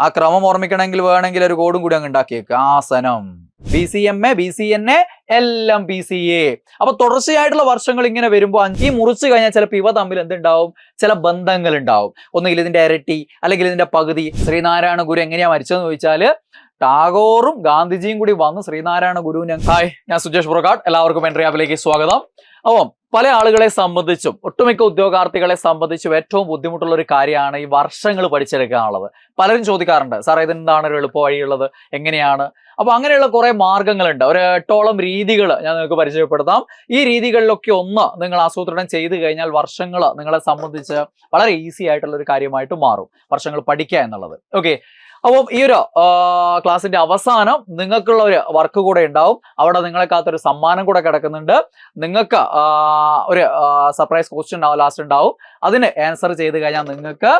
ആ ക്രമം ഓർമ്മിക്കണമെങ്കിൽ വേണമെങ്കിൽ ഒരു കോഡും കൂടി അങ്ങ് ഉണ്ടാക്കിയേക്ക്. ആസനം. B C M A B C N A എല്ലാം ബി സി എ. അപ്പൊ തുടർച്ചയായിട്ടുള്ള വർഷങ്ങൾ ഇങ്ങനെ വരുമ്പോൾ ഈ മുറിച്ചു കഴിഞ്ഞാൽ ചിലപ്പോൾ ഇവ തമ്മിൽ എന്തുണ്ടാവും? ചില ബന്ധങ്ങൾ ഉണ്ടാവും ഒന്നുകിൽ ഇതിന്റെ ഇരട്ടി അല്ലെങ്കിൽ ഇതിന്റെ പകുതി. ശ്രീനാരായണ ഗുരു എങ്ങനെയാ മരിച്ചതെന്ന് ചോദിച്ചാൽ ടാഗോറും ഗാന്ധിജിയും കൂടി വന്ന് ശ്രീനാരായണ ഗുരുവിനെ ഹായ് ഞാൻ സുജേഷ് പ്രകാട് എല്ലാവർക്കും എൻട്രി ആപ്പിലേക്ക് സ്വാഗതം. അപ്പം പല ആളുകളെ സംബന്ധിച്ചും ഒട്ടുമിക്ക ഉദ്യോഗാർത്ഥികളെ സംബന്ധിച്ചും ഏറ്റവും ബുദ്ധിമുട്ടുള്ള ഒരു കാര്യമാണ് ഈ വർഷങ്ങൾ പഠിച്ചെടുക്കാനുള്ളത്. പലരും ചോദിക്കാറുണ്ട് സാർ ഇതെന്താണ് ഒരു എളുപ്പ വഴിയുള്ളത് എങ്ങനെയാണ്? അപ്പൊ അങ്ങനെയുള്ള കുറെ മാർഗങ്ങളുണ്ട്. ഒരു എട്ടോളം രീതികൾ ഞാൻ നിങ്ങൾക്ക് പരിചയപ്പെടുത്താം. ഈ രീതികളിലൊക്കെ ഒന്ന് നിങ്ങൾ ആസൂത്രണം ചെയ്തു കഴിഞ്ഞാൽ വർഷങ്ങൾ നിങ്ങളെ സംബന്ധിച്ച് വളരെ ഈസി ആയിട്ടുള്ള ഒരു കാര്യമായിട്ട് മാറും. വർഷങ്ങൾ പഠിക്കുക എന്നുള്ളത്. ഓക്കെ. അപ്പം ഈ ഒരു ക്ലാസ്സിന്റെ അവസാനം നിങ്ങൾക്കുള്ള ഒരു വർക്ക് കൂടെ ഉണ്ടാവും. അവിടെ നിങ്ങളെ കാത്തൊരു സമ്മാനം കൂടെ കിടക്കുന്നുണ്ട്. നിങ്ങൾക്ക് ഒരു സർപ്രൈസ് ക്വസ്റ്റ്യൻ ഉണ്ടാവും ലാസ്റ്റ് ഉണ്ടാവും. അതിന് ആൻസർ ചെയ്ത് കഴിഞ്ഞാൽ നിങ്ങൾക്ക്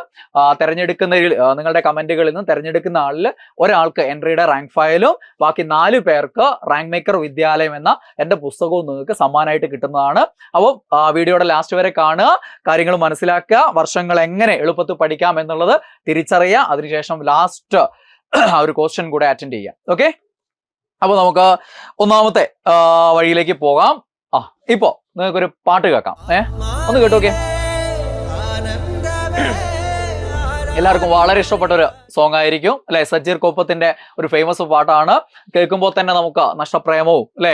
തിരഞ്ഞെടുക്കുന്നതിൽ നിങ്ങളുടെ കമന്റുകളിൽ നിന്ന് തിരഞ്ഞെടുക്കുന്ന ആളിൽ ഒരാൾക്ക് എൻട്രിയുടെ റാങ്ക് ഫയലും ബാക്കി നാല് പേർക്ക് റാങ്ക് മേക്കർ വിദ്യാലയം എന്ന എന്റെ പുസ്തകവും നിങ്ങൾക്ക് സമ്മാനമായിട്ട് കിട്ടുന്നതാണ്. അപ്പം വീഡിയോയുടെ ലാസ്റ്റ് വരെ കാണുക. കാര്യങ്ങൾ മനസ്സിലാക്കുക. വർഷങ്ങൾ എങ്ങനെ എളുപ്പത്തിൽ പഠിക്കാം എന്നുള്ളത് തിരിച്ചറിയുക. അതിനുശേഷം ലാസ്റ്റ് ആ ഒരു ക്വസ്റ്റ്യൻ കൂടെ അറ്റൻഡ് ചെയ്യാം. ഓക്കെ അപ്പൊ നമുക്ക് ഒന്നാമത്തെ വഴിയിലേക്ക് പോകാം. ആ ഇപ്പോ നിങ്ങൾക്കൊരു പാട്ട് കേൾക്കാം. ഏ? ഒന്ന് കേട്ടോക്കെ എല്ലാവർക്കും വളരെ ഇഷ്ടപ്പെട്ട ഒരു സോങ് ആയിരിക്കും അല്ലെ? സജ്ജീർ കോപ്പത്തിന്റെ ഒരു ഫേമസ് പാട്ടാണ്. കേൾക്കുമ്പോൾ തന്നെ നമുക്ക് നഷ്ടപ്രേമവും അല്ലെ?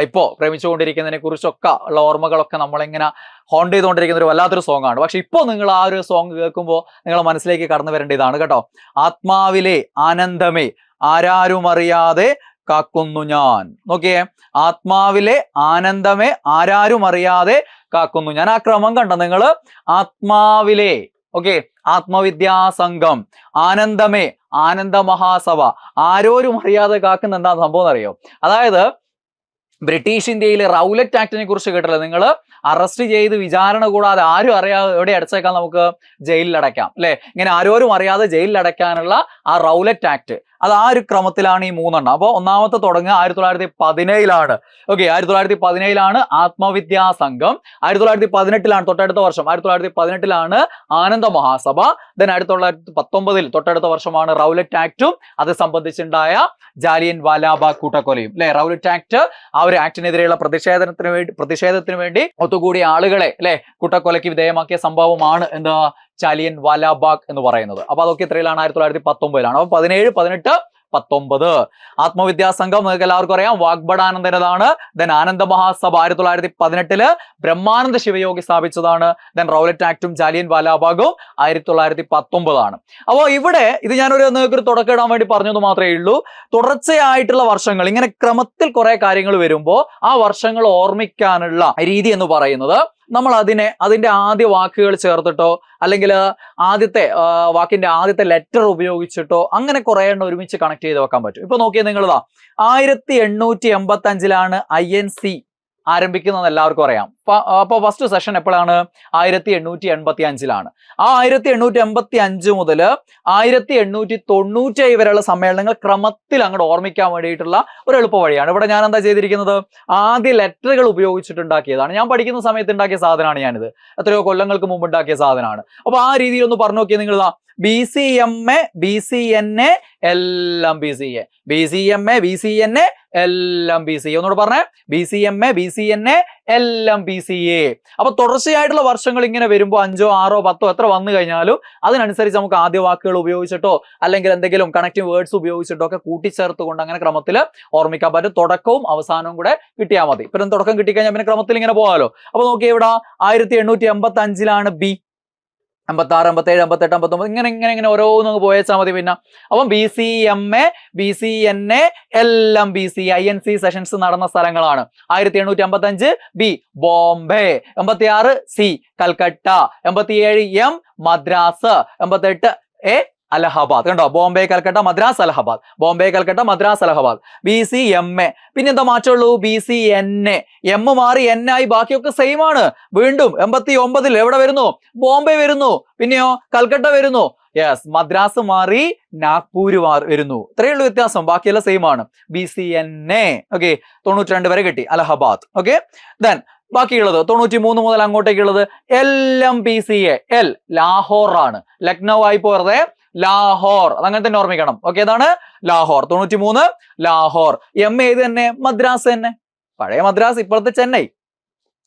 ഇപ്പോ പ്രേമിച്ചുകൊണ്ടിരിക്കുന്നതിനെ കുറിച്ചൊക്കെ ഉള്ള ഓർമ്മകളൊക്കെ നമ്മളിങ്ങനെ ഹോണ്ട് ചെയ്തുകൊണ്ടിരിക്കുന്ന ഒരു വല്ലാത്തൊരു സോങ് ആണ്. പക്ഷെ ഇപ്പോൾ നിങ്ങൾ ആ ഒരു സോങ് കേൾക്കുമ്പോൾ നിങ്ങളെ മനസ്സിലേക്ക് കടന്നു വരേണ്ട ഇതാണ് കേട്ടോ. ആത്മാവിലെ ആനന്ദമേ ആരാരും അറിയാതെ കാക്കുന്നു ഞാൻ. നോക്കിയേ ആത്മാവിലെ ആനന്ദമേ ആരാരും അറിയാതെ കാക്കുന്നു ഞാൻ. ആ ക്രമം കണ്ട നിങ്ങൾ? ആത്മാവിലെ ഓക്കെ. ആത്മവിദ്യാസംഘം ആനന്ദമേ ആനന്ദ മഹാസഭ ആരോരും അറിയാതെ കാക്കുന്ന എന്താ സംഭവം അറിയോ അതായത് ബ്രിട്ടീഷ് ഇന്ത്യയിലെ റൗലറ്റ് ആക്ടിനെ കുറിച്ച് കേട്ടല്ലോ നിങ്ങൾ അറസ്റ്റ് ചെയ്ത് വിചാരണ കൂടാതെ ആരും അറിയാതെ എവിടെ അടച്ചേക്കാൻ നമുക്ക്? ജയിലിൽ അടയ്ക്കാം അല്ലെ? ഇങ്ങനെ ആരോരും അറിയാതെ ജയിലിൽ അടയ്ക്കാനുള്ള ആ റൗലറ്റ് ആക്ട്. അത് ആ ഒരു ക്രമത്തിലാണ് ഈ മൂന്നെണ്ണം? അപ്പോൾ ഒന്നാമത്തെ തുടങ്ങുക ആയിരത്തി തൊള്ളായിരത്തി പതിനേഴിലാണ് ഓക്കെ ആയിരത്തി തൊള്ളായിരത്തി പതിനേഴിലാണ് ആത്മവിദ്യാ സംഘം. ആയിരത്തി തൊള്ളായിരത്തി പതിനെട്ടിലാണ് തൊട്ടടുത്ത വർഷം. ആയിരത്തി തൊള്ളായിരത്തി പതിനെട്ടിലാണ് ആനന്ദ മഹാസഭ. ദെൻ ആയിരത്തി തൊള്ളായിരത്തി പത്തൊമ്പതിൽ തൊട്ടടുത്ത വർഷമാണ് റൗലറ്റ് ആക്റ്റും അത് സംബന്ധിച്ചുണ്ടായ ജാലിയൻ വാലാബാഗ് കൂട്ടക്കൊലയും. അല്ലെ റൗലറ്റ് ആക്ട് ആ ഒരു ആക്ടിനെതിരെയുള്ള പ്രതിഷേധത്തിന് വേണ്ടി പ്രതിഷേധത്തിന് വേണ്ടി ഒത്തുകൂടിയ ആളുകളെ അല്ലെ കൂട്ടക്കൊലയ്ക്ക് വിധേയമാക്കിയ സംഭവമാണ് എന്താ ചാലിയൻ വാലാബാഗ് എന്ന് പറയുന്നത്. അപ്പൊ അതൊക്കെ എത്രയിലാണ്? ആയിരത്തി തൊള്ളായിരത്തി പത്തൊമ്പതിലാണ് അപ്പൊ പതിനേഴ് പതിനെട്ട് പത്തൊമ്പത്. ആത്മവിദ്യാസംഘം നിങ്ങൾക്ക് എല്ലാവർക്കും അറിയാം. വാഗ്ബടാനന്ദനതാണ്. ദെൻ ആനന്ദ മഹാസഭ ആയിരത്തി തൊള്ളായിരത്തി പതിനെട്ടിൽ ബ്രഹ്മാനന്ദ ശിവയോഗി സ്ഥാപിച്ചതാണ്. ദെൻ റൗലറ്റ് ആക്ടും ജാലിയൻ വാലാബാഗും ആയിരത്തി തൊള്ളായിരത്തി പത്തൊമ്പതാണ് അപ്പോൾ ഇവിടെ ഇത് ഞാനൊരു നിങ്ങൾക്ക് ഒരു തുടക്കം ഇടാൻ വേണ്ടി പറഞ്ഞത് മാത്രമേ ഉള്ളൂ. തുടർച്ചയായിട്ടുള്ള വർഷങ്ങൾ ഇങ്ങനെ ക്രമത്തിൽ കുറെ കാര്യങ്ങൾ വരുമ്പോൾ ആ വർഷങ്ങൾ ഓർമ്മിക്കാനുള്ള രീതി എന്ന് പറയുന്നത് നമ്മൾ അതിനെ അതിന്റെ ആദ്യ വാക്കുകൾ ചേർത്തിട്ടോ അല്ലെങ്കിൽ ആദ്യത്തെ വാക്കിന്റെ ആദ്യത്തെ ലെറ്റർ ഉപയോഗിച്ചിട്ടോ അങ്ങനെ കുറെ എണ്ണം ഒരുമിച്ച് കണക്ട് ചെയ്ത് വെക്കാൻ പറ്റും. ഇപ്പൊ നോക്കിയാൽ നിങ്ങളിതാ ആയിരത്തി എണ്ണൂറ്റി എൺപത്തി അഞ്ചിലാണ് ഐ എൻ സി ആരംഭിക്കുന്നത് എല്ലാവർക്കും അറിയാം. അപ്പോൾ ഫസ്റ്റ് സെഷൻ എപ്പോഴാണ് ആയിരത്തി എണ്ണൂറ്റി എൺപത്തി അഞ്ചിലാണ് ആ ആയിരത്തി എണ്ണൂറ്റി എൺപത്തി അഞ്ച് മുതൽ ആയിരത്തി എണ്ണൂറ്റി തൊണ്ണൂറ്റേഴ് വരെയുള്ള സമ്മേളനങ്ങൾ ക്രമത്തിൽ അങ്ങോട്ട് ഓർമ്മിക്കാൻ വേണ്ടിയിട്ടുള്ള ഒരു എളുപ്പ വഴിയാണ്. ഇവിടെ ഞാൻ എന്താ ചെയ്തിരിക്കുന്നത്? ആദ്യ ലെറ്ററുകൾ ഉപയോഗിച്ചിട്ടുണ്ടാക്കിയതാണ് ഞാൻ പഠിക്കുന്ന സമയത്ത് ഉണ്ടാക്കിയ സാധനമാണ് ഞാനിത്. എത്രയോ കൊല്ലങ്ങൾക്ക് മുമ്പ് ഉണ്ടാക്കിയ സാധനമാണ്. അപ്പൊ ആ രീതിയിൽ ഒന്ന് പറഞ്ഞു നോക്കിയാൽ നിങ്ങൾ B C M A B C N A എല്ലാം B C A B C M A B C N A എല്ലാം ബി സി എ ഒന്നുകൂടെ പറഞ്ഞേ. B C M A B C N A എല്ലാം ബി സി എ അപ്പൊ തുടർച്ചയായിട്ടുള്ള വർഷങ്ങൾ ഇങ്ങനെ വരുമ്പോൾ അഞ്ചോ ആറോ പത്തോ എത്ര വന്നു കഴിഞ്ഞാലും അതിനനുസരിച്ച് നമുക്ക് ആദ്യ വാക്കുകൾ ഉപയോഗിച്ചിട്ടോ അല്ലെങ്കിൽ എന്തെങ്കിലും കണക്റ്റീവ് വേർഡ്സ് ഉപയോഗിച്ചിട്ടോ ഒക്കെ കൂട്ടിച്ചേർത്തുകൊണ്ട് അങ്ങനെ ക്രമത്തിൽ ഓർമ്മിക്കാൻ പറ്റും. തുടക്കവും അവസാനവും കൂടെ കിട്ടിയാൽ മതി. പിന്നെ തുടക്കം കിട്ടിക്കഴിഞ്ഞാൽ പിന്നെ ക്രമത്തിൽ ഇങ്ങനെ പോകാമല്ലോ അപ്പൊ നോക്കിയേ ഇവിടെ ആയിരത്തി എണ്ണൂറ്റി എൺപത്തി അഞ്ചിലാണ് ബി അമ്പത്തി ആറ് അമ്പത്തേഴ് അമ്പത്തെട്ട് അമ്പത്തൊമ്പത് ഇങ്ങനെ ഇങ്ങനെ ഇങ്ങനെ ഓരോന്നും പോയേച്ചാൽ മതി പിന്നെ. അപ്പം B C M A B C N A എല്ലാം B C I N C sessions നടന്ന സ്ഥലങ്ങളാണ്. ആയിരത്തി എണ്ണൂറ്റി അമ്പത്തി അഞ്ച് ബി ബോംബെ എൺപത്തി ആറ് സി കൽക്കട്ട എൺപത്തിയേഴ് എം മദ്രാസ് എൺപത്തെട്ട് എ അലഹബാദ്. കണ്ടോ? Bombay Calcutta Madras Allahabad. Bombay Calcutta Madras Allahabad. B C M A പിന്നെ എന്താ മാറ്റമുള്ളൂ? B C N A M മാറി എൻ ആയി ബാക്കിയൊക്കെ സെയിം ആണ്. വീണ്ടും എൺപത്തി ഒമ്പതിൽ എവിടെ വരുന്നു? ബോംബെ വരുന്നു. പിന്നെയോ കൽക്കട്ട വരുന്നു. യെസ് മദ്രാസ് മാറി നാഗ്പൂര് വരുന്നു. ഇത്രയേ ഉള്ളൂ വ്യത്യാസം. ബാക്കിയെല്ലാം സെയിം ആണ്. B C N A okay തൊണ്ണൂറ്റി വരെ കിട്ടി. അലഹബാദ്. ഓക്കെ ദെൻ ബാക്കിയുള്ളത്. തൊണ്ണൂറ്റി മൂന്ന് മുതൽ അങ്ങോട്ടേക്കുള്ളത്. L M P C A L Lahore ആണ് ലക്നൗ ആയി പോറതെ ലാഹോർ. അതങ്ങനെ തന്നെ ഓർമ്മിക്കണം. ഓക്കെ ഏതാണ്? ലാഹോർ. തൊണ്ണൂറ്റി മൂന്ന് ലാഹോർ. എം ഏത് തന്നെ? മദ്രാസ് തന്നെ. പഴയ മദ്രാസ് ഇപ്പോഴത്തെ ചെന്നൈ.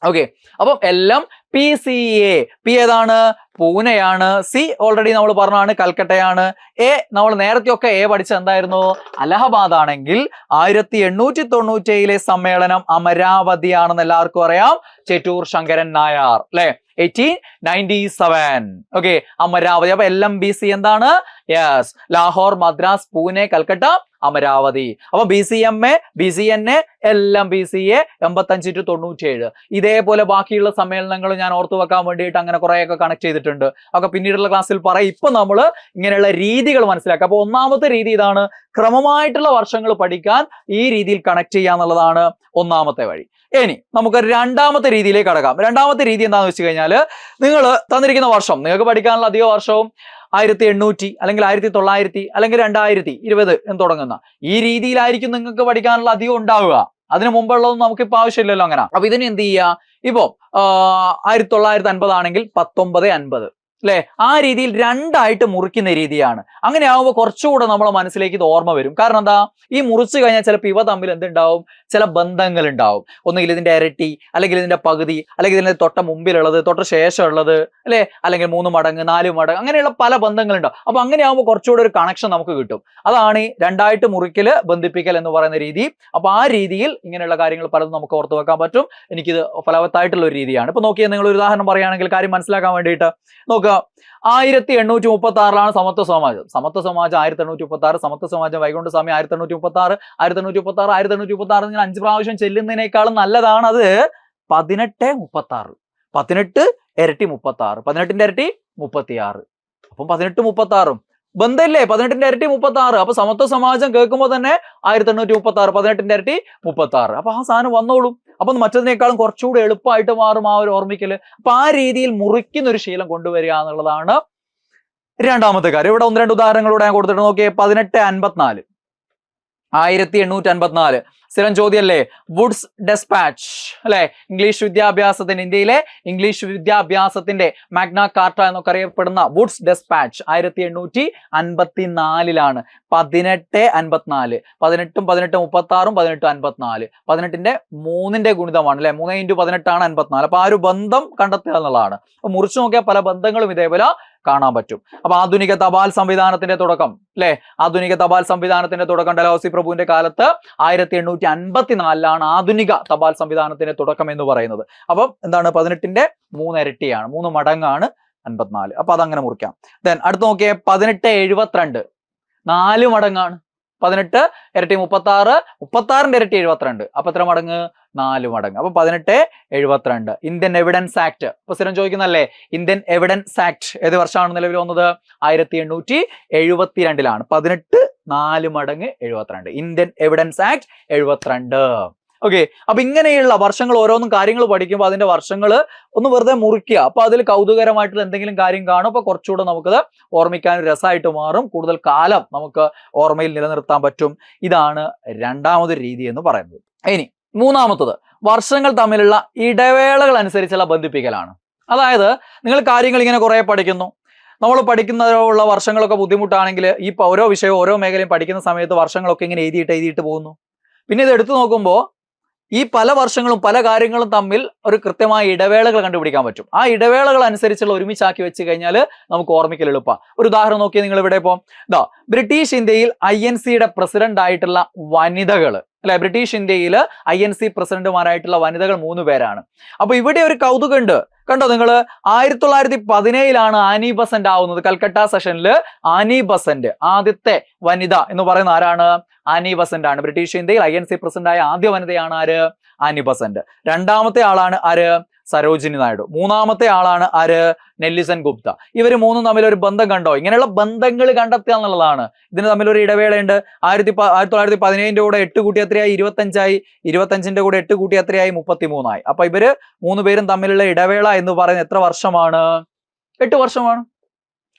ഓക്കെ അപ്പം എല്ലാം പി സി എ പി ഏതാണ്? പൂനെയാണ്. സി ഓൾറെഡി നമ്മൾ പറഞ്ഞാണ് കൽക്കട്ടയാണ്. എ നമ്മൾ നേരത്തെയൊക്കെ എ പഠിച്ച എന്തായിരുന്നു? അലഹബാദ് ആണെങ്കിൽ ആയിരത്തി എണ്ണൂറ്റി തൊണ്ണൂറ്റേഴിലെ സമ്മേളനം അമരാവതിയാണെന്ന് എല്ലാവർക്കും അറിയാം. ചേറ്റൂർ ശങ്കരൻ നായർ അല്ലെ? Eighteen ninety seven okay Amaravati. അപ്പൊ എൽ എം ബി സി എന്താണ്? യെസ് ലാഹോർ മദ്രാസ് പൂനെ കൽക്കട്ട അമരാവതി. അപ്പൊ B C M A B C N A എല്ലാം ബി സി എ എൺപത്തഞ്ച് ടു തൊണ്ണൂറ്റിയേഴ്. ഇതേപോലെ ബാക്കിയുള്ള സമ്മേളനങ്ങൾ ഞാൻ ഓർത്തു വെക്കാൻ വേണ്ടിയിട്ട് അങ്ങനെ കുറേയൊക്കെ കണക്ട് ചെയ്തിട്ടുണ്ട്. അതൊക്കെ പിന്നീടുള്ള ക്ലാസ്സിൽ പറയും. ഇപ്പൊ നമ്മൾ ഇങ്ങനെയുള്ള രീതികൾ മനസ്സിലാക്കുക. അപ്പൊ ഒന്നാമത്തെ രീതി ഇതാണ് ക്രമമായിട്ടുള്ള വർഷങ്ങൾ പഠിക്കാൻ ഈ രീതിയിൽ കണക്ട് ചെയ്യുക എന്നുള്ളതാണ് ഒന്നാമത്തെ വഴി. ഇനി നമുക്ക് രണ്ടാമത്തെ രീതിയിലേക്ക് കടക്കാം. രണ്ടാമത്തെ രീതി എന്താണെന്ന് വെച്ച് കഴിഞ്ഞാൽ നിങ്ങൾ തന്നിരിക്കുന്ന വർഷം നിങ്ങൾക്ക് പഠിക്കാനുള്ള അധിക വർഷവും ആയിരത്തി എണ്ണൂറ്റി അല്ലെങ്കിൽ ആയിരത്തി തൊള്ളായിരത്തി അല്ലെങ്കിൽ രണ്ടായിരത്തി ഇരുപത് എന്ന് തുടങ്ങുന്ന ഈ രീതിയിലായിരിക്കും നിങ്ങൾക്ക് പഠിക്കാനുള്ള അധികം ഉണ്ടാവുക. അതിനു മുമ്പുള്ളതൊന്നും നമുക്ക് ഇപ്പൊ ആവശ്യമില്ലല്ലോ അങ്ങനെ. അപ്പൊ ഇതിന് എന്ത് ചെയ്യുക? ഇപ്പോ ആയിരത്തി തൊള്ളായിരത്തി അൻപത് ആണെങ്കിൽ പത്തൊമ്പത് അൻപത്. അല്ലെ ആ രീതിയിൽ രണ്ടായിട്ട് മുറിക്കുന്ന രീതിയാണ്. അങ്ങനെ ആവുമ്പോൾ കുറച്ചുകൂടെ നമ്മളെ മനസ്സിലേക്ക് ഇത് ഓർമ്മ വരും. കാരണം എന്താ? ഈ മുറിച്ചു കഴിഞ്ഞാൽ ചിലപ്പോൾ ഇവ തമ്മിൽ എന്തുണ്ടാവും? ചില ബന്ധങ്ങൾ ഉണ്ടാവും ഒന്നുകിൽ ഇതിന്റെ ഇരട്ടി അല്ലെങ്കിൽ ഇതിന്റെ പകുതി അല്ലെങ്കിൽ ഇതിന്റെ തൊട്ട മുമ്പിലുള്ളത് തൊട്ട ശേഷമുള്ളത് അല്ലെ അല്ലെങ്കിൽ മൂന്ന് മടങ്ങ് നാല് മടങ്ങ് അങ്ങനെയുള്ള പല ബന്ധങ്ങളുണ്ടാവും. അപ്പൊ അങ്ങനെ ആവുമ്പോൾ കുറച്ചുകൂടെ ഒരു കണക്ഷൻ നമുക്ക് കിട്ടും. അതാണ് രണ്ടായിട്ട് മുറിക്കൽ ബന്ധിപ്പിക്കൽ എന്ന് പറയുന്ന രീതി. അപ്പൊ ആ രീതിയിൽ ഇങ്ങനെയുള്ള കാര്യങ്ങൾ പലതും നമുക്ക് ഓർത്തു വെക്കാൻ പറ്റും. എനിക്കിത് ഫലവത്തായിട്ടുള്ള ഒരു രീതിയാണ്. ഇപ്പൊ നോക്കിയാൽ നിങ്ങൾ ഒരു ഉദാഹരണം പറയുകയാണെങ്കിൽ കാര്യം മനസ്സിലാക്കാൻ വേണ്ടിയിട്ട് നോക്കുക ആയിരത്തി എണ്ണൂറ്റി മുപ്പത്തി ആറിലാണ് സമത്വ സമാജം. സമത്വ സമാജം ആയിരത്തി എണ്ണൂറ്റി മുപ്പത്തി ആറ് സമത്വ സമാജം വൈകുണ്ഠ സ്വാമി ആയിരത്തി എണ്ണൂറ്റി മുപ്പത്തി ആറ് ആയിരത്തി എണ്ണൂറ്റി മുപ്പത്തി ആറ് ആയിരത്തി എണ്ണൂറ്റി മുപ്പത്തി ആറ് ഇങ്ങനെ അഞ്ച് പ്രാവശ്യം ചെല്ലുന്നതിനേക്കാളും നല്ലതാണത് പതിനെട്ട് മുപ്പത്തി ആറ് പതിനെട്ട് ഇരട്ടി മുപ്പത്തി ആറ് പതിനെട്ടിന്റെ ഇരട്ടി മുപ്പത്തി ആറ് അപ്പം പതിനെട്ട് മുപ്പത്തി ആറും ബന്ധമില്ലേ? പതിനെട്ടിന്റെ ഇരട്ടി മുപ്പത്തി ആറ് അപ്പൊ സമത്വ സമാജം കേൾക്കുമ്പോൾ തന്നെ ആയിരത്തി എണ്ണൂറ്റി മുപ്പത്തി ആറ് പതിനെട്ടിന്റെ ഇരട്ടി മുപ്പത്തി ആറ് അപ്പൊ ആ സാധനം വന്നോളും. അപ്പൊ മറ്റതിനേക്കാളും കുറച്ചുകൂടി എളുപ്പമായിട്ട് മാറും ആ ഒരു ഓർമ്മിക്കൽ. അപ്പൊ ആ രീതിയിൽ മുറിക്കുന്ന ഒരു ശീലം കൊണ്ടുവരിക എന്നുള്ളതാണ് രണ്ടാമത്തെ കാര്യം. ഇവിടെ ഒന്ന് രണ്ട് ഉദാഹരണങ്ങളൂടെ ഞാൻ കൊടുത്തിട്ട് നോക്കിയേ പതിനെട്ട് അൻപത്തിനാല്. ആയിരത്തി എണ്ണൂറ്റി അൻപത്തിനാല് സ്ഥിരം ചോദ്യമല്ലേ? വുഡ്സ് ഡെസ്പാച്ച് അല്ലെ? ഇംഗ്ലീഷ് വിദ്യാഭ്യാസത്തിന് ഇന്ത്യയിലെ ഇംഗ്ലീഷ് വിദ്യാഭ്യാസത്തിന്റെ മാഗ്ന കാർട്ട എന്നൊക്കെ അറിയപ്പെടുന്ന വുഡ്സ് ഡെസ്പാച്ച് ആയിരത്തി എണ്ണൂറ്റി അൻപത്തിനാലിലാണ് പതിനെട്ട് അൻപത്തിനാല്. പതിനെട്ടും പതിനെട്ട് മുപ്പത്തി ആറും പതിനെട്ട് അൻപത്തിനാല്. പതിനെട്ടിന്റെ മൂന്നിന്റെ ഗുണിതമാണ് അല്ലെ? മൂന്ന് ഇന്റു പതിനെട്ടാണ് അൻപത്തിനാല്. അപ്പൊ ആ ഒരു ബന്ധം കണ്ടെത്തുക എന്നുള്ളതാണ്. അപ്പൊ മുറിച്ചു നോക്കിയ പല ബന്ധങ്ങളും ഇതേപോലെ കാണാൻ പറ്റും. അപ്പൊ ആധുനിക തപാൽ സംവിധാനത്തിന്റെ തുടക്കം അല്ലെ ആധുനിക തപാൽ സംവിധാനത്തിന്റെ തുടക്കം ഡലോസി പ്രഭുവിന്റെ കാലത്ത് ആയിരത്തി എണ്ണൂറ്റി അൻപത്തിനാലിലാണ് ആധുനിക തപാൽ സംവിധാനത്തിന്റെ തുടക്കം എന്ന് പറയുന്നത്. അപ്പം എന്താണ്? പതിനെട്ടിന്റെ മൂന്നിരട്ടിയാണ് മൂന്ന് മടങ്ങാണ് അൻപത്തിനാല്. അപ്പൊ അതങ്ങനെ മുറിക്കാം. ദെൻ അടുത്ത് നോക്കിയേ പതിനെട്ട് എഴുപത്തിരണ്ട് നാല് മടങ്ങാണ്. പതിനെട്ട് ഇരട്ടി മുപ്പത്തി ആറ് മുപ്പത്തി ആറിന്റെ ഇരട്ടി എഴുപത്തിരണ്ട്. അപ്പൊ എത്ര മടങ്ങ്? നാല് മടങ്ങ്. അപ്പൊ പതിനെട്ട് എഴുപത്തിരണ്ട്. ഇന്ത്യൻ എവിഡൻസ് ആക്ട് ഇപ്പൊ സ്ഥിരം ചോദിക്കുന്നല്ലേ ഇന്ത്യൻ എവിഡൻസ് ആക്ട് ഏത് വർഷമാണ് നിലവിൽ വന്നത്? ആയിരത്തി എണ്ണൂറ്റി എഴുപത്തിരണ്ടിലാണ്. പതിനെട്ട് നാല് മടങ്ങ് എഴുപത്തിരണ്ട്. ഇന്ത്യൻ എവിഡൻസ് ആക്ട് എഴുപത്തിരണ്ട്. ഓക്കെ അപ്പൊ ഇങ്ങനെയുള്ള വർഷങ്ങൾ ഓരോന്നും കാര്യങ്ങൾ പഠിക്കുമ്പോൾ അതിന്റെ വർഷങ്ങൾ ഒന്ന് വെറുതെ മുറിക്കുക. അപ്പൊ അതിൽ കൗതുകരമായിട്ടുള്ള എന്തെങ്കിലും കാര്യം കാണും. അപ്പൊ കുറച്ചുകൂടെ നമുക്കത് ഓർമ്മിക്കാൻ രസമായിട്ട് മാറും. കൂടുതൽ കാലം നമുക്ക് ഓർമ്മയിൽ നിലനിർത്താൻ പറ്റും. ഇതാണ് രണ്ടാമത് രീതി എന്ന് പറയുന്നത്. ഇനി മൂന്നാമത്തത് വർഷങ്ങൾ തമ്മിലുള്ള ഇടവേളകൾ അനുസരിച്ചുള്ള ബന്ധിപ്പിക്കലാണ്. അതായത് നിങ്ങൾ കാര്യങ്ങൾ ഇങ്ങനെ കുറെ പഠിക്കുന്നു. നമ്മൾ പഠിക്കുന്നതിലുള്ള വർഷങ്ങളൊക്കെ ബുദ്ധിമുട്ടാണെങ്കിൽ ഈ ഓരോ വിഷയവും ഓരോ മേഖലയും പഠിക്കുന്ന സമയത്ത് വർഷങ്ങളൊക്കെ ഇങ്ങനെ എഴുതിയിട്ട് എഴുതിയിട്ട് പോകുന്നു. പിന്നെ ഇത് എടുത്തു നോക്കുമ്പോൾ ഈ പല വർഷങ്ങളും പല കാര്യങ്ങളും തമ്മിൽ ഒരു കൃത്യമായ ഇടവേളകൾ കണ്ടുപിടിക്കാൻ പറ്റും. ആ ഇടവേളകൾ അനുസരിച്ചുള്ള ഒരുമിച്ചാക്കി വെച്ച് കഴിഞ്ഞാൽ നമുക്ക് ഓർമ്മിക്കൽ എളുപ്പമാണ് ഒരു ഉദാഹരണം നോക്കിയാൽ നിങ്ങൾ ഇവിടെ ഇപ്പോൾ ഇതാ ബ്രിട്ടീഷ് ഇന്ത്യയിൽ ഐ എൻ സിയുടെ പ്രസിഡന്റ് ആയിട്ടുള്ള വനിതകൾ അല്ലെ ബ്രിട്ടീഷ് ഇന്ത്യയിൽ ഐ എൻ സി പ്രസിഡന്റുമാരായിട്ടുള്ള വനിതകൾ മൂന്ന് പേരാണ്. അപ്പൊ ഇവിടെ ഒരു കൗതുകമുണ്ട്. കണ്ടോ നിങ്ങൾ ആയിരത്തി തൊള്ളായിരത്തി പതിനേഴിലാണ് ആനി ബസന്റ് ആവുന്നത്. കൽക്കട്ട സെഷനിൽ ആനി ബസന്റ് ആദ്യത്തെ വനിത എന്ന് പറയുന്ന ആരാണ്? ആനി ബസന്റ് ആണ് ബ്രിട്ടീഷ് ഇന്ത്യയിൽ ഐ എൻ സി പ്രസിഡന്റായ ആദ്യ വനിതയാണ് ആര്? Annie Besant. രണ്ടാമത്തെ ആളാണ് ആര്? സരോജിനി നായിഡു. മൂന്നാമത്തെ ആളാണ് ആര്? നെല്ലിസൻ ഗുപ്ത. ഇവർ മൂന്നും തമ്മിൽ ഒരു ബന്ധം കണ്ടോ? ഇങ്ങനെയുള്ള ബന്ധങ്ങൾ കണ്ടെത്തുക എന്നുള്ളതാണ് ഇതിന് തമ്മിൽ ഒരു ഇടവേളയുണ്ട്. ആയിരത്തി ആയിരത്തി തൊള്ളായിരത്തി പതിനേഴിന്റെ കൂടെ എട്ട് കൂട്ടി എത്രയായി ഇരുപത്തഞ്ചായി ഇരുപത്തഞ്ചിന്റെ കൂടെ എട്ട് കൂട്ടി എത്രയായി മുപ്പത്തി മൂന്നായി അപ്പൊ ഇവർ മൂന്ന് പേരും തമ്മിലുള്ള ഇടവേള എന്ന് പറയുന്നത് എത്ര വർഷമാണ്? എട്ട് വർഷമാണ്.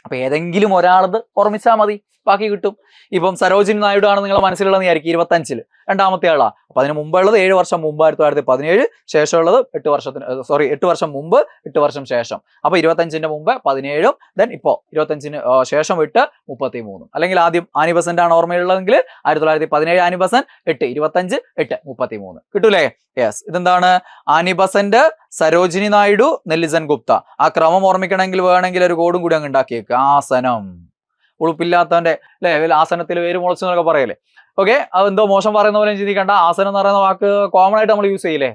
അപ്പൊ ഏതെങ്കിലും ഒരാളത് ഓർമ്മിച്ചാൽ മതി. ബാക്കി കിട്ടും. ഇപ്പം സരോജിൻ നായിഡു ആണ് നിങ്ങളെ മനസ്സിലുള്ളത് വിചാരിക്കും. ഇരുപത്തഞ്ചിൽ രണ്ടാമത്തെ ആളാണ് അപ്പൊ അതിന് മുമ്പുള്ളത് ഏഴ് വർഷം മുമ്പ് ആയിരത്തി തൊള്ളായിരത്തി പതിനേഴ് ശേഷമുള്ളത് എട്ട് വർഷത്തിന് സോറി എട്ട് വർഷം മുമ്പ് എട്ട് വർഷം ശേഷം. അപ്പൊ ഇരുപത്തഞ്ചിന്റെ മുമ്പ് പതിനേഴും ദെൻ ഇപ്പോ ഇരുപത്തഞ്ചിന് ശേഷം വിട്ട് മുപ്പത്തി മൂന്നും അല്ലെങ്കിൽ ആദ്യം ആനി ബസന്റ് ആണ് ഓർമ്മയുള്ളതെങ്കിൽ ആയിരത്തി തൊള്ളായിരത്തി പതിനേഴ് ആനിബസൻ എട്ട് ഇരുപത്തഞ്ച് എട്ട് മുപ്പത്തി മൂന്ന് കിട്ടൂലേ? യെസ് ഇതെന്താണ്? ആനിബസന്റ് സരോജിനി നായിഡു നെല്ലിസൻ ഗുപ്ത. ആ ക്രമം ഓർമ്മിക്കണമെങ്കിൽ വേണമെങ്കിൽ ഒരു കോഡും കൂടി അങ്ങ് ഉണ്ടാക്കിയേക്ക്. ആസനം. ഉളുപ്പില്ലാത്തവന്റെ അല്ലെ ആസനത്തിൽ വേര് മുളച്ചു എന്നൊക്കെ പറയല്ലേ? ഓക്കെ അതെന്തോ മോശം പറയുന്ന പോലെ ചിന്തിക്കേണ്ട. ആസനം എന്ന് പറയുന്ന വാക്ക് കോമൺ ആയിട്ട് നമ്മൾ യൂസ് ചെയ്യില്ലേ?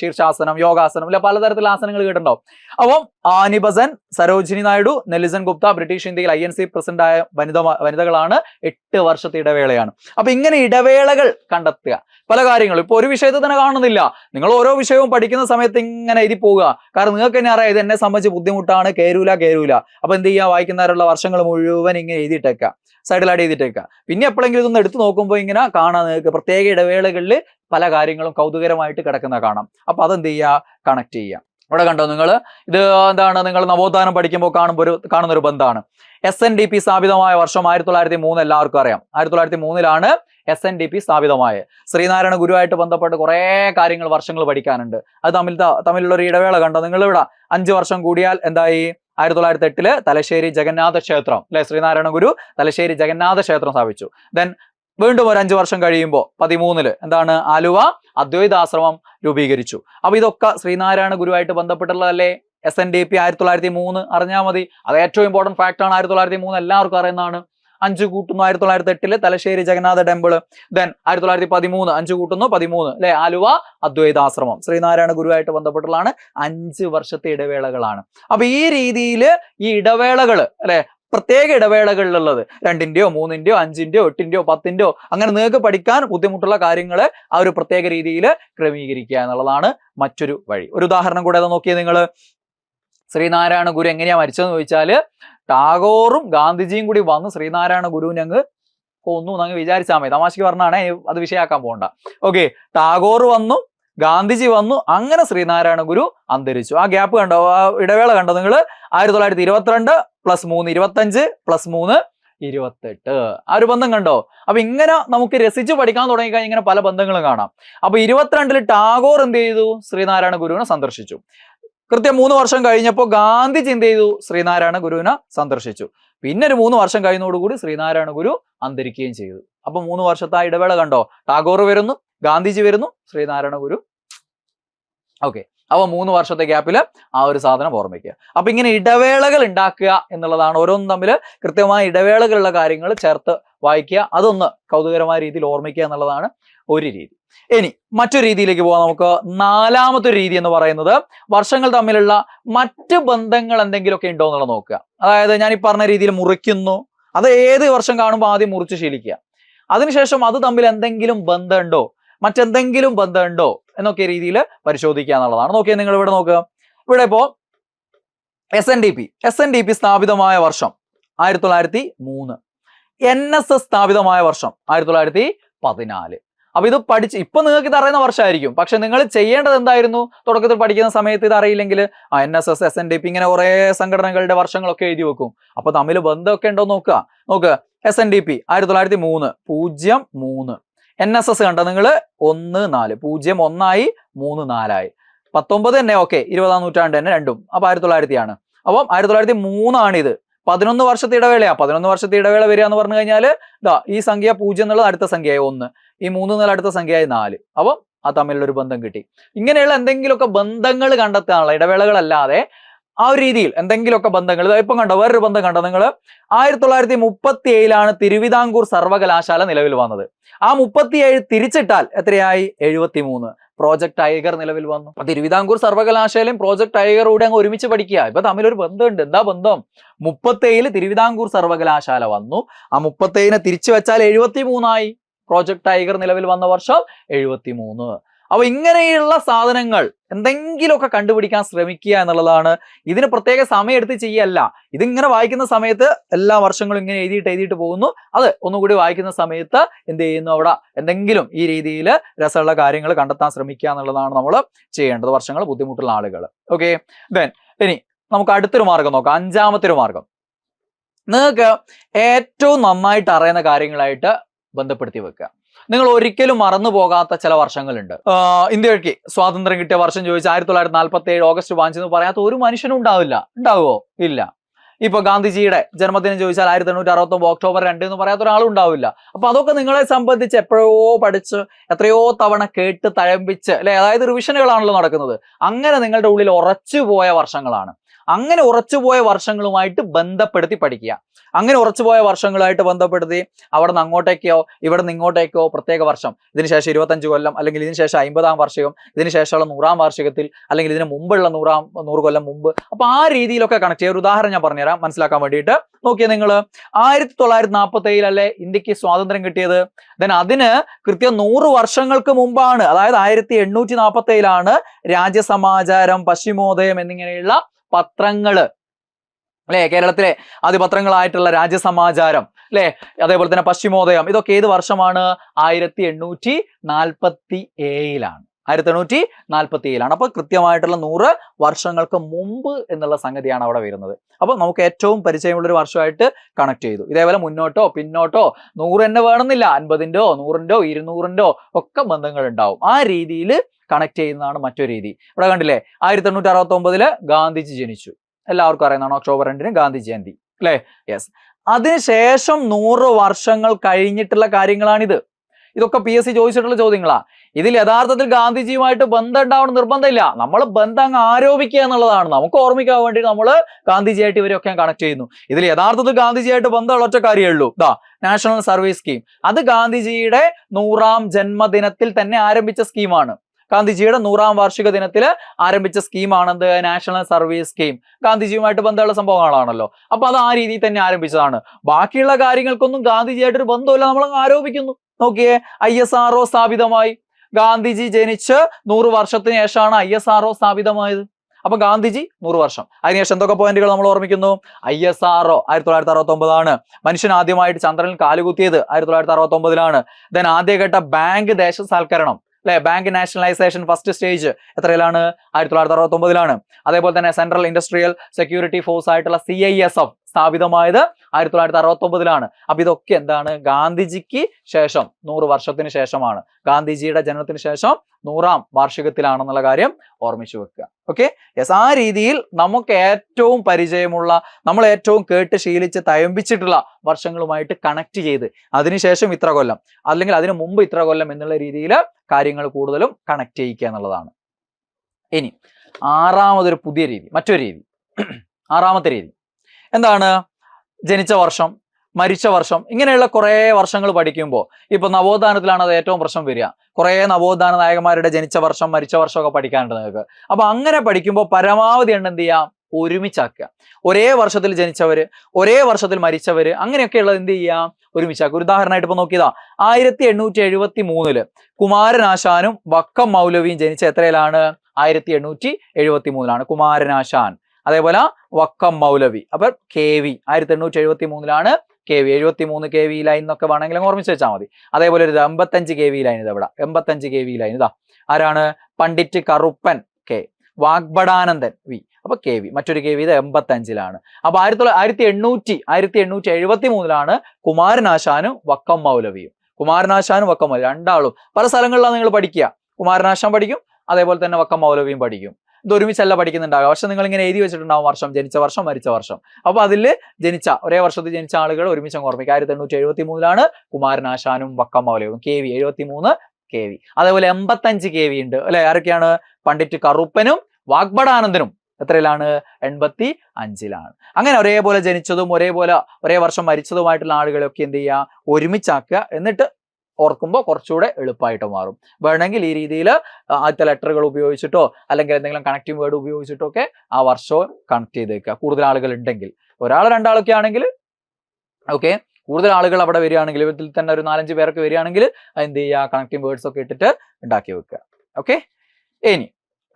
ശീർഷാസനം യോഗാസനം അല്ലെ പലതരത്തിലുള്ള ആസനങ്ങൾ കേട്ടിട്ടുണ്ടാവും. അപ്പം Annie Besant Sarojini Naidu Nellie Sen Gupta British ഇന്ത്യയിൽ ഐ എൻ സി പ്രസിഡന്റ് ആയ വനിത വനിതകളാണ് എട്ട് വർഷത്തെ ഇടവേളയാണ്. അപ്പൊ ഇങ്ങനെ ഇടവേളകൾ കണ്ടെത്തുക. പല കാര്യങ്ങളും. ഇപ്പൊ ഒരു വിഷയത്തിൽ തന്നെ കാണുന്നില്ല. നിങ്ങൾ ഓരോ വിഷയവും പഠിക്കുന്ന സമയത്ത് ഇങ്ങനെ എഴുതി പോവുക. കാരണം നിങ്ങൾക്ക് തന്നെ അറിയാം ഇത് എന്നെ സംബന്ധിച്ച് ബുദ്ധിമുട്ടാണ് കേരൂല കേരൂല. അപ്പൊ എന്ത് ചെയ്യുക? വായിക്കുന്നവരുള്ള വർഷങ്ങൾ മുഴുവൻ ഇങ്ങനെ എഴുതിയിട്ടേക്കുക. സൈഡിലായിട്ട് ചെയ്തിട്ടേക്കുക പിന്നെ എപ്പോഴെങ്കിലും ഇതൊന്ന് എടുത്തു നോക്കുമ്പോൾ ഇങ്ങനെ കാണാൻ നിങ്ങൾക്ക്. പ്രത്യേക ഇടവേളകളിൽ പല കാര്യങ്ങളും കൗതുകരമായിട്ട് കിടക്കുന്ന കാണാം. അപ്പോൾ അതെന്ത് ചെയ്യുക കണക്ട് ചെയ്യുക ഇവിടെ കണ്ടോ നിങ്ങൾ ഇത് എന്താണ്? നിങ്ങൾ നവോത്ഥാനം പഠിക്കുമ്പോൾ കാണുമ്പോൾ ഒരു കാണുന്ന ഒരു ബന്ധമാണ്. എസ് എൻ ഡി പി സ്ഥാപിതമായ വർഷം ആയിരത്തി തൊള്ളായിരത്തി മൂന്ന് എല്ലാവർക്കും അറിയാം. ആയിരത്തി തൊള്ളായിരത്തി മൂന്നിലാണ് എസ് എൻ ഡി പി സ്ഥാപിതമായ ശ്രീനാരായണ ഗുരുവായിട്ട് ബന്ധപ്പെട്ട് കുറേ കാര്യങ്ങൾ വർഷങ്ങൾ പഠിക്കാനുണ്ട്. അത് തമ്മിൽ തമ്മിലുള്ള ഒരു ഇടവേള കണ്ടോ? നിങ്ങൾ ഇവിടെ അഞ്ച് വർഷം കൂടിയാൽ എന്തായി? ആയിരത്തി തൊള്ളായിരത്തി എട്ടിൽ തലശ്ശേരി ജഗന്നാഥ ക്ഷേത്രം അല്ലെ ശ്രീനാരായണ ഗുരു തലശ്ശേരി ജഗന്നാഥ ക്ഷേത്രം സ്ഥാപിച്ചു. ദെൻ വീണ്ടും ഒരു അഞ്ചു വർഷം കഴിയുമ്പോൾ പതിമൂന്നിൽ എന്താണ്? ആലുവ അദ്വൈതാശ്രമം രൂപീകരിച്ചു. അപ്പൊ ഇതൊക്കെ ശ്രീനാരായണ ഗുരുവായിട്ട് ബന്ധപ്പെട്ടുള്ളതല്ലേ? എസ് എൻ ഡി പി ആയിരത്തി തൊള്ളായിരത്തി മൂന്ന് അറിഞ്ഞാൽ മതി. അത് ഏറ്റവും ഇമ്പോർട്ടന്റ് ഫാക്ടാണ് ആയിരത്തി തൊള്ളായിരത്തി മൂന്ന് എല്ലാവർക്കും അറിയുന്നതാണ്. അഞ്ച് കൂട്ടുന്നു. ആയിരത്തി തൊള്ളായിരത്തി എട്ടിൽ തലശ്ശേരി ജഗന്നാഥ ടെമ്പിൾ ദെൻ ആയിരത്തി തൊള്ളായിരത്തി പതിമൂന്ന് അഞ്ച് കൂട്ടുന്നു പതിമൂന്ന്. അല്ലെ? ആലുവ അദ്വൈതാശ്രമം. ശ്രീനാരായണ ഗുരുവായിട്ട് ബന്ധപ്പെട്ടുള്ളതാണ്. അഞ്ച് വർഷത്തെ ഇടവേളകളാണ്. അപ്പൊ ഈ രീതിയിൽ ഈ ഇടവേളകൾ അല്ലെ? പ്രത്യേക ഇടവേളകളിലുള്ളത്. രണ്ടിന്റെയോ മൂന്നിന്റെയോ അഞ്ചിന്റെയോ എട്ടിന്റെയോ പത്തിന്റെയോ അങ്ങനെ നിങ്ങൾക്ക് പഠിക്കാൻ ബുദ്ധിമുട്ടുള്ള കാര്യങ്ങൾ ആ ഒരു പ്രത്യേക രീതിയിൽ ക്രമീകരിക്കുക എന്നുള്ളതാണ് മറ്റൊരു വഴി. ഒരു ഉദാഹരണം കൂടെ നോക്കിയേ നിങ്ങൾ ശ്രീനാരായണ ഗുരു എങ്ങനെയാ മരിച്ചതെന്ന് ചോദിച്ചാൽ ടാഗോറും ഗാന്ധിജിയും കൂടി വന്ന് ശ്രീനാരായണ ഗുരുവിനെ അങ്ങ് കൊന്നു എന്നങ്ങ് വിചാരിച്ചാൽ മതി. തമാശക്ക് പറഞ്ഞാണേ അത് വിഷയാക്കാൻ പോകണ്ട ഓക്കെ ടാഗോർ വന്നു ഗാന്ധിജി വന്നു അങ്ങനെ ശ്രീനാരായണ ഗുരു അന്തരിച്ചു. ആ ഗ്യാപ്പ് കണ്ടോ? ആ ഇടവേള കണ്ടോ നിങ്ങൾ ആയിരത്തി തൊള്ളായിരത്തി ഇരുപത്തിരണ്ട് പ്ലസ് മൂന്ന് ഇരുപത്തഞ്ച് പ്ലസ് മൂന്ന് ഇരുപത്തെട്ട്. ആ ഒരു ബന്ധം കണ്ടോ? അപ്പൊ ഇങ്ങനെ നമുക്ക് രസിച്ച് പഠിക്കാൻ തുടങ്ങിക്കഴിഞ്ഞാൽ ഇങ്ങനെ പല ബന്ധങ്ങളും കാണാം. അപ്പൊ ഇരുപത്തിരണ്ടിൽ ടാഗോർ എന്ത് ചെയ്തു? ശ്രീനാരായണ ഗുരുവിനെ സന്ദർശിച്ചു. കൃത്യം മൂന്ന് വർഷം കഴിഞ്ഞപ്പോൾ ഗാന്ധി ചിന്ത ചെയ്തു ശ്രീനാരായണ ഗുരുവിനെ സന്ദർശിച്ചു. പിന്നെ ഒരു മൂന്ന് വർഷം കഴിയുന്നതോടുകൂടി ശ്രീനാരായണ ഗുരു അന്തരിക്കുകയും ചെയ്തു. അപ്പൊ മൂന്ന് വർഷത്തെ ആ ഇടവേള കണ്ടോ? ടാഗോർ വരുന്നു ഗാന്ധിജി വരുന്നു ശ്രീനാരായണ ഗുരു. ഓക്കെ അപ്പൊ മൂന്ന് വർഷത്തെ ഗ്യാപ്പിൽ ആ ഒരു സാധനം ഓർമ്മിക്കുക. അപ്പൊ ഇങ്ങനെ ഇടവേളകൾ ഉണ്ടാക്കുക എന്നുള്ളതാണ് ഓരോന്നും തമ്മിൽ കൃത്യമായ ഇടവേളകളുള്ള കാര്യങ്ങൾ ചേർത്ത് വായിക്കുക. അതൊന്ന് കൗതുകരമായ രീതിയിൽ ഓർമ്മിക്കുക എന്നുള്ളതാണ് ഒരു രീതി. ഇനി മറ്റൊരു രീതിയിലേക്ക് പോകാം നമുക്ക് നാലാമത്തെ രീതി എന്ന് പറയുന്നത് വർഷങ്ങൾ തമ്മിലുള്ള മറ്റ് ബന്ധങ്ങൾ എന്തെങ്കിലുമൊക്കെ ഉണ്ടോ എന്നുള്ളത് നോക്കുക. അതായത് ഞാൻ ഈ പറഞ്ഞ രീതിയിൽ മുറിക്കുന്നു. അത് ഏത് വർഷം കാണുമ്പോൾ ആദ്യം മുറിച്ച് ശീലിക്കുക. അതിനുശേഷം അത് തമ്മിൽ എന്തെങ്കിലും ബന്ധമുണ്ടോ? മറ്റെന്തെങ്കിലും ബന്ധമുണ്ടോ? എന്നൊക്കെ രീതിയിൽ പരിശോധിക്കുക എന്നുള്ളതാണ്. നോക്കിയാൽ നിങ്ങൾ ഇവിടെ നോക്കുക. ഇവിടെ ഇപ്പോ S N D P S N D P സ്ഥാപിതമായ വർഷം ആയിരത്തി തൊള്ളായിരത്തി മൂന്ന്. എൻ എസ് എസ് സ്ഥാപിതമായ വർഷം ആയിരത്തി തൊള്ളായിരത്തി പതിനാല്. അപ്പൊ ഇത് പഠിച്ച് ഇപ്പൊ നിങ്ങൾക്ക് ഇത് അറിയുന്ന വർഷമായിരിക്കും. പക്ഷെ നിങ്ങൾ ചെയ്യേണ്ടത് എന്തായിരുന്നു? തുടക്കത്തിൽ പഠിക്കുന്ന സമയത്ത് ഇത് അറിയില്ലെങ്കിൽ ആ N S S S N D P ഇങ്ങനെ കുറെ സംഘടനകളുടെ വർഷങ്ങളൊക്കെ എഴുതി വെക്കും. അപ്പൊ തമ്മിൽ ബന്ധമൊക്കെ ഉണ്ടോ നോക്കുക. നോക്ക് എസ് എൻ ഡി പി ആയിരത്തി തൊള്ളായിരത്തി മൂന്ന് പൂജ്യം മൂന്ന്. എൻ എസ് എസ് കണ്ട നിങ്ങൾ? ഒന്ന് നാല്. പൂജ്യം ഒന്നായി മൂന്ന് നാലായി. പത്തൊമ്പത് തന്നെ ഓക്കെ. ഇരുപതാം നൂറ്റാണ്ട് തന്നെ രണ്ടും. അപ്പൊ ആയിരത്തി തൊള്ളായിരത്തിയാണ് അപ്പം ആയിരത്തി തൊള്ളായിരത്തി മൂന്നാണിത് പതിനൊന്ന് വർഷത്തെ ഇടവേളയാ. പതിനൊന്ന് വർഷത്തെ ഇടവേള വരിക എന്ന് പറഞ്ഞു കഴിഞ്ഞാൽ ഇതാ ഈ സംഖ്യ പൂജ്യം എന്നുള്ളത് അടുത്ത സംഖ്യയായി ഒന്ന്. ഈ മൂന്ന് നില അടുത്ത സംഖ്യയായി നാല്. അപ്പം ആ തമ്മിലുള്ള ഒരു ബന്ധം കിട്ടി. ഇങ്ങനെയുള്ള എന്തെങ്കിലുമൊക്കെ ബന്ധങ്ങൾ കണ്ടെത്താനുള്ള ഇടവേളകളല്ലാതെ ആ ഒരു രീതിയിൽ എന്തെങ്കിലുമൊക്കെ ബന്ധങ്ങൾ ഇപ്പം കണ്ടോ വേറൊരു ബന്ധം കണ്ടോ നിങ്ങൾ ആയിരത്തി തൊള്ളായിരത്തി മുപ്പത്തി ഏഴിലാണ് തിരുവിതാംകൂർ സർവകലാശാല നിലവിൽ വന്നത്. ആ മുപ്പത്തിയേഴ് തിരിച്ചിട്ടാൽ എത്രയായി? എഴുപത്തി മൂന്ന് പ്രോജക്ട് ടൈഗർ നിലവിൽ വന്നു. അപ്പൊ തിരുവിതാംകൂർ സർവകലാശാലയും പ്രോജക്ട് ടൈഗറൂടെ അങ്ങ് ഒരുമിച്ച് പഠിക്കുക. ഇപ്പൊ തമ്മിലൊരു ബന്ധമുണ്ട്. എന്താ ബന്ധം? മുപ്പത്തേഴിൽ തിരുവിതാംകൂർ സർവകലാശാല വന്നു. ആ മുപ്പത്തേഴിനെ തിരിച്ചു വെച്ചാൽ എഴുപത്തി മൂന്നായി പ്രോജക്ട് ടൈഗർ നിലവിൽ വന്ന വർഷം എഴുപത്തി മൂന്ന് അപ്പൊ ഇങ്ങനെയുള്ള സാധനങ്ങൾ എന്തെങ്കിലുമൊക്കെ കണ്ടുപിടിക്കാൻ ശ്രമിക്കുക എന്നുള്ളതാണ്. ഇതിന് പ്രത്യേക സമയം എടുത്ത് ചെയ്യല്ല. ഇതിങ്ങനെ വായിക്കുന്ന സമയത്ത് എല്ലാ വർഷങ്ങളും ഇങ്ങനെ എഴുതിയിട്ട് എഴുതിയിട്ട് പോകുന്നു. അത് ഒന്നുകൂടി വായിക്കുന്ന സമയത്ത് എന്ത് ചെയ്യുന്നു അവിടെ? എന്തെങ്കിലും ഈ രീതിയിൽ രസമുള്ള കാര്യങ്ങൾ കണ്ടെത്താൻ ശ്രമിക്കുക എന്നുള്ളതാണ് നമ്മൾ ചെയ്യേണ്ടത്. വർഷങ്ങൾ ബുദ്ധിമുട്ടുള്ള ആളുകൾ. ഓക്കെ ദെൻ ഇനി നമുക്ക് അടുത്തൊരു മാർഗം നോക്കാം. അഞ്ചാമത്തെ ഒരു മാർഗം. നിങ്ങൾക്ക് ഏറ്റവും നന്നായിട്ട് അറിയുന്ന കാര്യങ്ങളായിട്ട് ബന്ധപ്പെടുത്തി വെക്കുക. നിങ്ങൾ ഒരിക്കലും മറന്നു പോകാത്ത ചില വർഷങ്ങളുണ്ട്. ഇന്ത്യയ്ക്ക് സ്വാതന്ത്ര്യം കിട്ടിയ വർഷം ചോദിച്ചാൽ ആയിരത്തി തൊള്ളായിരത്തി നാൽപ്പത്തി ഏഴ് ഓഗസ്റ്റ് എന്ന് പറയാത്ത ഒരു മനുഷ്യനും ഉണ്ടാവില്ല. ഉണ്ടാവുമോ ഇല്ല. ഇപ്പൊ ഗാന്ധിജിയുടെ ജന്മദിനം ചോദിച്ചാൽ ആയിരത്തി എണ്ണൂറ്റി അറുപത്തി ഒമ്പത് ഒക്ടോബർ രണ്ട് എന്ന് പറയാത്ത ഒരാളും ഉണ്ടാവില്ല. അപ്പൊ അതൊക്കെ നിങ്ങളെ സംബന്ധിച്ച് എപ്പോഴോ പഠിച്ച് എത്രയോ തവണ കേട്ട് തഴമ്പിച്ച് അല്ലെ? അതായത് റിവിഷനുകളാണല്ലോ നടക്കുന്നത്. അങ്ങനെ നിങ്ങളുടെ ഉള്ളിൽ ഉറച്ചു പോയ വർഷങ്ങളാണ്. അങ്ങനെ ഉറച്ചുപോയ വർഷങ്ങളുമായിട്ട് ബന്ധപ്പെടുത്തി പഠിക്കുക. അങ്ങനെ ഉറച്ചുപോയ വർഷങ്ങളുമായിട്ട് ബന്ധപ്പെടുത്തി അവിടെ നിന്ന് അങ്ങോട്ടേക്കോ ഇവിടെ നിന്ന് ഇങ്ങോട്ടേക്കോ പ്രത്യേക വർഷം. ഇതിനുശേഷം ഇരുപത്തഞ്ച് കൊല്ലം അല്ലെങ്കിൽ ഇതിനുശേഷം അമ്പതാം വാർഷികം ഇതിനുശേഷമുള്ള നൂറാം വാർഷികത്തിൽ അല്ലെങ്കിൽ ഇതിന് മുമ്പുള്ള നൂറാം നൂറ് കൊല്ലം മുമ്പ്. അപ്പൊ ആ രീതിയിലൊക്കെ കണക്ട് ചെയ്യുക ഒരു ഉദാഹരണം ഞാൻ പറഞ്ഞുതരാം. മനസ്സിലാക്കാൻ വേണ്ടിയിട്ട് നോക്കിയാൽ നിങ്ങൾ ആയിരത്തി തൊള്ളായിരത്തി നാൽപ്പത്തി ഇന്ത്യയ്ക്ക് സ്വാതന്ത്ര്യം കിട്ടിയത്? ദെൻ അതിന് കൃത്യം നൂറ് വർഷങ്ങൾക്ക് മുമ്പാണ് അതായത് ആയിരത്തി എണ്ണൂറ്റി നാൽപ്പത്തി ഏഴിലാണ് രാജ്യസമാചാരം പശ്ചിമോദയം എന്നിങ്ങനെയുള്ള പത്രങ്ങൾ. അല്ലെ? കേരളത്തിലെ അതിപത്രങ്ങളായിട്ടുള്ള രാജ്യസമാചാരം. അല്ലെ? അതേപോലെ തന്നെ പശ്ചിമോദയം. ഇതൊക്കെ ഏത് വർഷമാണ്? ആയിരത്തി എണ്ണൂറ്റി നാൽപ്പത്തി ഏഴിലാണ് ആയിരത്തി എണ്ണൂറ്റി നാൽപ്പത്തി ഏഴിലാണ് അപ്പൊ കൃത്യമായിട്ടുള്ള നൂറ് വർഷങ്ങൾക്ക് മുമ്പ് എന്നുള്ള സംഗതിയാണ് അവിടെ വരുന്നത്. അപ്പൊ നമുക്ക് ഏറ്റവും പരിചയമുള്ള ഒരു വർഷമായിട്ട് കണക്ട് ചെയ്തു. ഇതേപോലെ മുന്നോട്ടോ പിന്നോട്ടോ നൂറ് തന്നെ വേണമെന്നില്ല. അൻപതിന്റെയോ നൂറിന്റെയോ ഇരുന്നൂറിന്റെയോ ഒക്കെ ബന്ധങ്ങൾ ഉണ്ടാവും ആ രീതിയിൽ കണക്ട് ചെയ്യുന്നതാണ് മറ്റൊരു രീതി. ഇവിടെ കണ്ടില്ലേ ആയിരത്തി എണ്ണൂറ്റി അറുപത്തി ഒമ്പതിൽ ഗാന്ധിജി ജനിച്ചു. എല്ലാവർക്കും അറിയുന്നതാണ് ഒക്ടോബർ രണ്ടിന് ഗാന്ധി ജയന്തി അല്ലേ? യെസ് അതിനുശേഷം നൂറ് വർഷങ്ങൾ കഴിഞ്ഞിട്ടുള്ള കാര്യങ്ങളാണിത്. ഇതൊക്കെ പി എസ് സി ചോദിച്ചിട്ടുള്ള ചോദ്യങ്ങളാ. ഇതിൽ യഥാർത്ഥത്തിൽ ഗാന്ധിജിയുമായിട്ട് ബന്ധം ഉണ്ടാവണം നിർബന്ധമില്ല. നമ്മൾ ബന്ധം അങ്ങ് ആരോപിക്കുക എന്നുള്ളതാണ്. നമുക്ക് ഓർമ്മിക്കാൻ വേണ്ടി നമ്മൾ ഗാന്ധിജിയായിട്ട് ഇവരെയൊക്കെ കണക്ട് ചെയ്യുന്നു. ഇതിൽ യഥാർത്ഥത്തിൽ ഗാന്ധിജിയായിട്ട് ബന്ധമുള്ള ഒറ്റ കാര്യമേ ഉള്ളൂ ദാ നാഷണൽ സർവീസ് സ്കീം അത് ഗാന്ധിജിയുടെ നൂറാം ജന്മദിനത്തിൽ തന്നെ ആരംഭിച്ച സ്കീമാണ് ഗാന്ധിജിയുടെ നൂറാം വാർഷിക ദിനത്തിൽ ആരംഭിച്ച സ്കീമാണെന്ത്? National service scheme. ഗാന്ധിജിയുമായിട്ട് ബന്ധമുള്ള സംഭവങ്ങളാണല്ലോ. അപ്പൊ അത് ആ രീതിയിൽ തന്നെ ആരംഭിച്ചതാണ്. ബാക്കിയുള്ള കാര്യങ്ങൾക്കൊന്നും ഗാന്ധിജിയായിട്ടൊരു ബന്ധമില്ല നമ്മൾ ആരോപിക്കുന്നു. നോക്കിയേ ഐ എസ് ആർ സ്ഥാപിതമായി. ഗാന്ധിജി ജനിച്ച് നൂറ് വർഷത്തിന് ശേഷമാണ് ഐ എസ് ആർ സ്ഥാപിതമായത്. അപ്പൊ ഗാന്ധിജി നൂറ് വർഷം. അതിനുശേഷം എന്തൊക്കെ പോയിന്റുകൾ നമ്മൾ ഓർമ്മിക്കുന്നു? ഐ എസ് ആർ ആയിരത്തി തൊള്ളായിരത്തി അറുപത്തി ഒമ്പതാണ് മനുഷ്യൻ ആദ്യമായിട്ട് ചന്ദ്രനിൽ കാലുകുത്തിയത് ആയിരത്തി തൊള്ളായിരത്തി അറുപത്തി ഒമ്പതിലാണ് ദെൻ ആദ്യഘട്ട ബാങ്ക് ദേശസാൽക്കരണം. അല്ലെ? ബാങ്ക് നാഷണലൈസേഷൻ ഫസ്റ്റ് സ്റ്റേജ് എത്രയിലാണ്? ആയിരത്തി തൊള്ളായിരത്തി അറുപത്തി ഒമ്പതിലാണ് അതേപോലെ തന്നെ സെൻട്രൽ ഇൻഡസ്ട്രിയൽ സെക്യൂരിറ്റി ഫോഴ്സ് ആയിട്ടുള്ള സി ഐ എസ് എഫ് സ്ഥാപിതമായത് ആയിരത്തി തൊള്ളായിരത്തി അറുപത്തി ഒമ്പതിലാണ് അപ്പൊ ഇതൊക്കെ എന്താണ്? ഗാന്ധിജിക്ക് ശേഷം നൂറ് വർഷത്തിന് ശേഷമാണ്. ഗാന്ധിജിയുടെ ജനനത്തിന് ശേഷം നൂറാം വാർഷികത്തിലാണെന്നുള്ള കാര്യം ഓർമ്മിച്ചു വെക്കുക. ഓക്കെ യെസ് ആ രീതിയിൽ നമുക്ക് ഏറ്റവും പരിചയമുള്ള നമ്മൾ ഏറ്റവും കേട്ട് ശീലിച്ച് തയമ്പിച്ചിട്ടുള്ള വർഷങ്ങളുമായിട്ട് കണക്ട് ചെയ്ത് അതിനുശേഷം ഇത്ര കൊല്ലം അല്ലെങ്കിൽ അതിനു മുമ്പ് ഇത്ര കൊല്ലം എന്നുള്ള രീതിയിൽ കാര്യങ്ങൾ കൂടുതലും കണക്ട് ചെയ്യിക്കുക എന്നുള്ളതാണ്. ഇനി ആറാമതൊരു പുതിയ രീതി മറ്റൊരു രീതി. ആറാമത്തെ രീതി. എന്താണ്? ജനിച്ച വർഷം മരിച്ച വർഷം ഇങ്ങനെയുള്ള കുറേ വർഷങ്ങൾ പഠിക്കുമ്പോൾ ഇപ്പൊ നവോത്ഥാനത്തിലാണ് അത് ഏറ്റവും പ്രശ്നം വരിക. കുറേ നവോത്ഥാന നായകന്മാരുടെ ജനിച്ച വർഷം മരിച്ച വർഷമൊക്കെ പഠിക്കാനുണ്ട് നിങ്ങൾക്ക്. അപ്പൊ അങ്ങനെ പഠിക്കുമ്പോൾ പരമാവധി എണ്ണം എന്ത് ചെയ്യാം? ഒരുമിച്ചാക്കുക. ഒരേ വർഷത്തിൽ ജനിച്ചവര് ഒരേ വർഷത്തിൽ മരിച്ചവര് അങ്ങനെയൊക്കെയുള്ളത് എന്ത് ചെയ്യാം ഒരുമിച്ചാക്കുക. ഒരു ഉദാഹരണമായിട്ട് ഇപ്പൊ നോക്കിയതാ. ആയിരത്തി എണ്ണൂറ്റി എഴുപത്തി മൂന്നിൽ കുമാരനാശാനും വക്കം മൗലവിയും ജനിച്ച എത്രയിലാണ്? ആയിരത്തി എണ്ണൂറ്റി എഴുപത്തി മൂന്നിലാണ് കുമാരനാശാൻ. അതേപോലെ വക്കം മൗലവി. അപ്പൊ കെ വി ആയിരത്തി എണ്ണൂറ്റി എഴുപത്തി മൂന്നിലാണ് കെ വി. എഴുപത്തി മൂന്ന് കെ വി ലൈൻ എന്നൊക്കെ വേണമെങ്കിൽ ഓർമ്മിച്ച് വെച്ചാൽ മതി. അതേപോലെ ഒരു എൺപത്തഞ്ച് കെ വി ലൈൻ ഇത് എവിടെ? എൺപത്തഞ്ച് കെ വി ലൈൻ ഇതാ. ആരാണ്? പണ്ഡിറ്റ് കറുപ്പൻ കെ. വാഗ്ബടാനന്ദൻ വി. അപ്പൊ കെ വി. മറ്റൊരു കെ വി ഇത് എൺപത്തഞ്ചിലാണ്. അപ്പൊ ആയിരത്തി തൊള്ളായിരത്തി ആയിരത്തി എണ്ണൂറ്റി ആയിരത്തി എണ്ണൂറ്റി എഴുപത്തി മൂന്നിലാണ് കുമാരനാശാനും വക്കം മൗലവിയും. കുമാരനാശാനും വക്കം മൗലവി രണ്ടാളും. പല സ്ഥലങ്ങളിലാണ് നിങ്ങൾ പഠിക്കുക. കുമാരനാശാൻ പഠിക്കും അതേപോലെ തന്നെ വക്കം മൗലവിയും പഠിക്കും. ഇത് ഒരുമിച്ചല്ല പഠിക്കുന്നുണ്ടാകുക പക്ഷെ നിങ്ങൾ ഇങ്ങനെ എഴുതി വെച്ചിട്ടുണ്ടാവും വർഷം. ജനിച്ച വർഷം മരിച്ച വർഷം. അപ്പൊ അതിൽ ജനിച്ച ഒരേ വർഷത്തിൽ ജനിച്ച ആളുകൾ ഒരുമിച്ച് ഓർമ്മിക്കുക. ആയിരത്തി എണ്ണൂറ്റി എഴുപത്തി മൂന്നിലാണ് കുമാരനാശാനും വക്കം മൗലവും കെ വി എഴുപത്തി മൂന്ന് കെ വി. അതേപോലെ എൺപത്തഞ്ച് കെ വി ഉണ്ട്. അല്ലെ? ആരൊക്കെയാണ്? പണ്ഡിറ്റ് കറുപ്പനും വാഗ്ബടാനന്ദനും എത്രയിലാണ്? എൺപത്തി അഞ്ചിലാണ് അങ്ങനെ ഒരേപോലെ ജനിച്ചതും ഒരേപോലെ ഒരേ വർഷം മരിച്ചതുമായിട്ടുള്ള ആളുകളെയൊക്കെ എന്ത് ചെയ്യുക? ഒരുമിച്ചാക്കുക. എന്നിട്ട് ഓർക്കുമ്പോൾ കുറച്ചുകൂടെ എളുപ്പമായിട്ട് മാറും. വേണമെങ്കിൽ ഈ രീതിയിൽ ആദ്യത്തെ ലെറ്ററുകൾ ഉപയോഗിച്ചിട്ടോ അല്ലെങ്കിൽ എന്തെങ്കിലും കണക്റ്റിംഗ് വേർഡ് ഉപയോഗിച്ചിട്ടോ ഒക്കെ ആ വർഷവും കണക്ട് ചെയ്ത് വെക്കുക കൂടുതൽ ആളുകൾ ഉണ്ടെങ്കിൽ ഒരാൾ രണ്ടാളൊക്കെ ആണെങ്കിൽ ഓക്കെ കൂടുതൽ ആളുകൾ അവിടെ വരികയാണെങ്കിൽ ഇതിൽ തന്നെ ഒരു നാലഞ്ച് പേരൊക്കെ വരികയാണെങ്കിൽ എന്ത് ചെയ്യുക? കണക്റ്റിംഗ് വേർഡ്സ് ഒക്കെ ഇട്ടിട്ട് ഉണ്ടാക്കി വെക്കുക. ഓക്കെ? ഇനി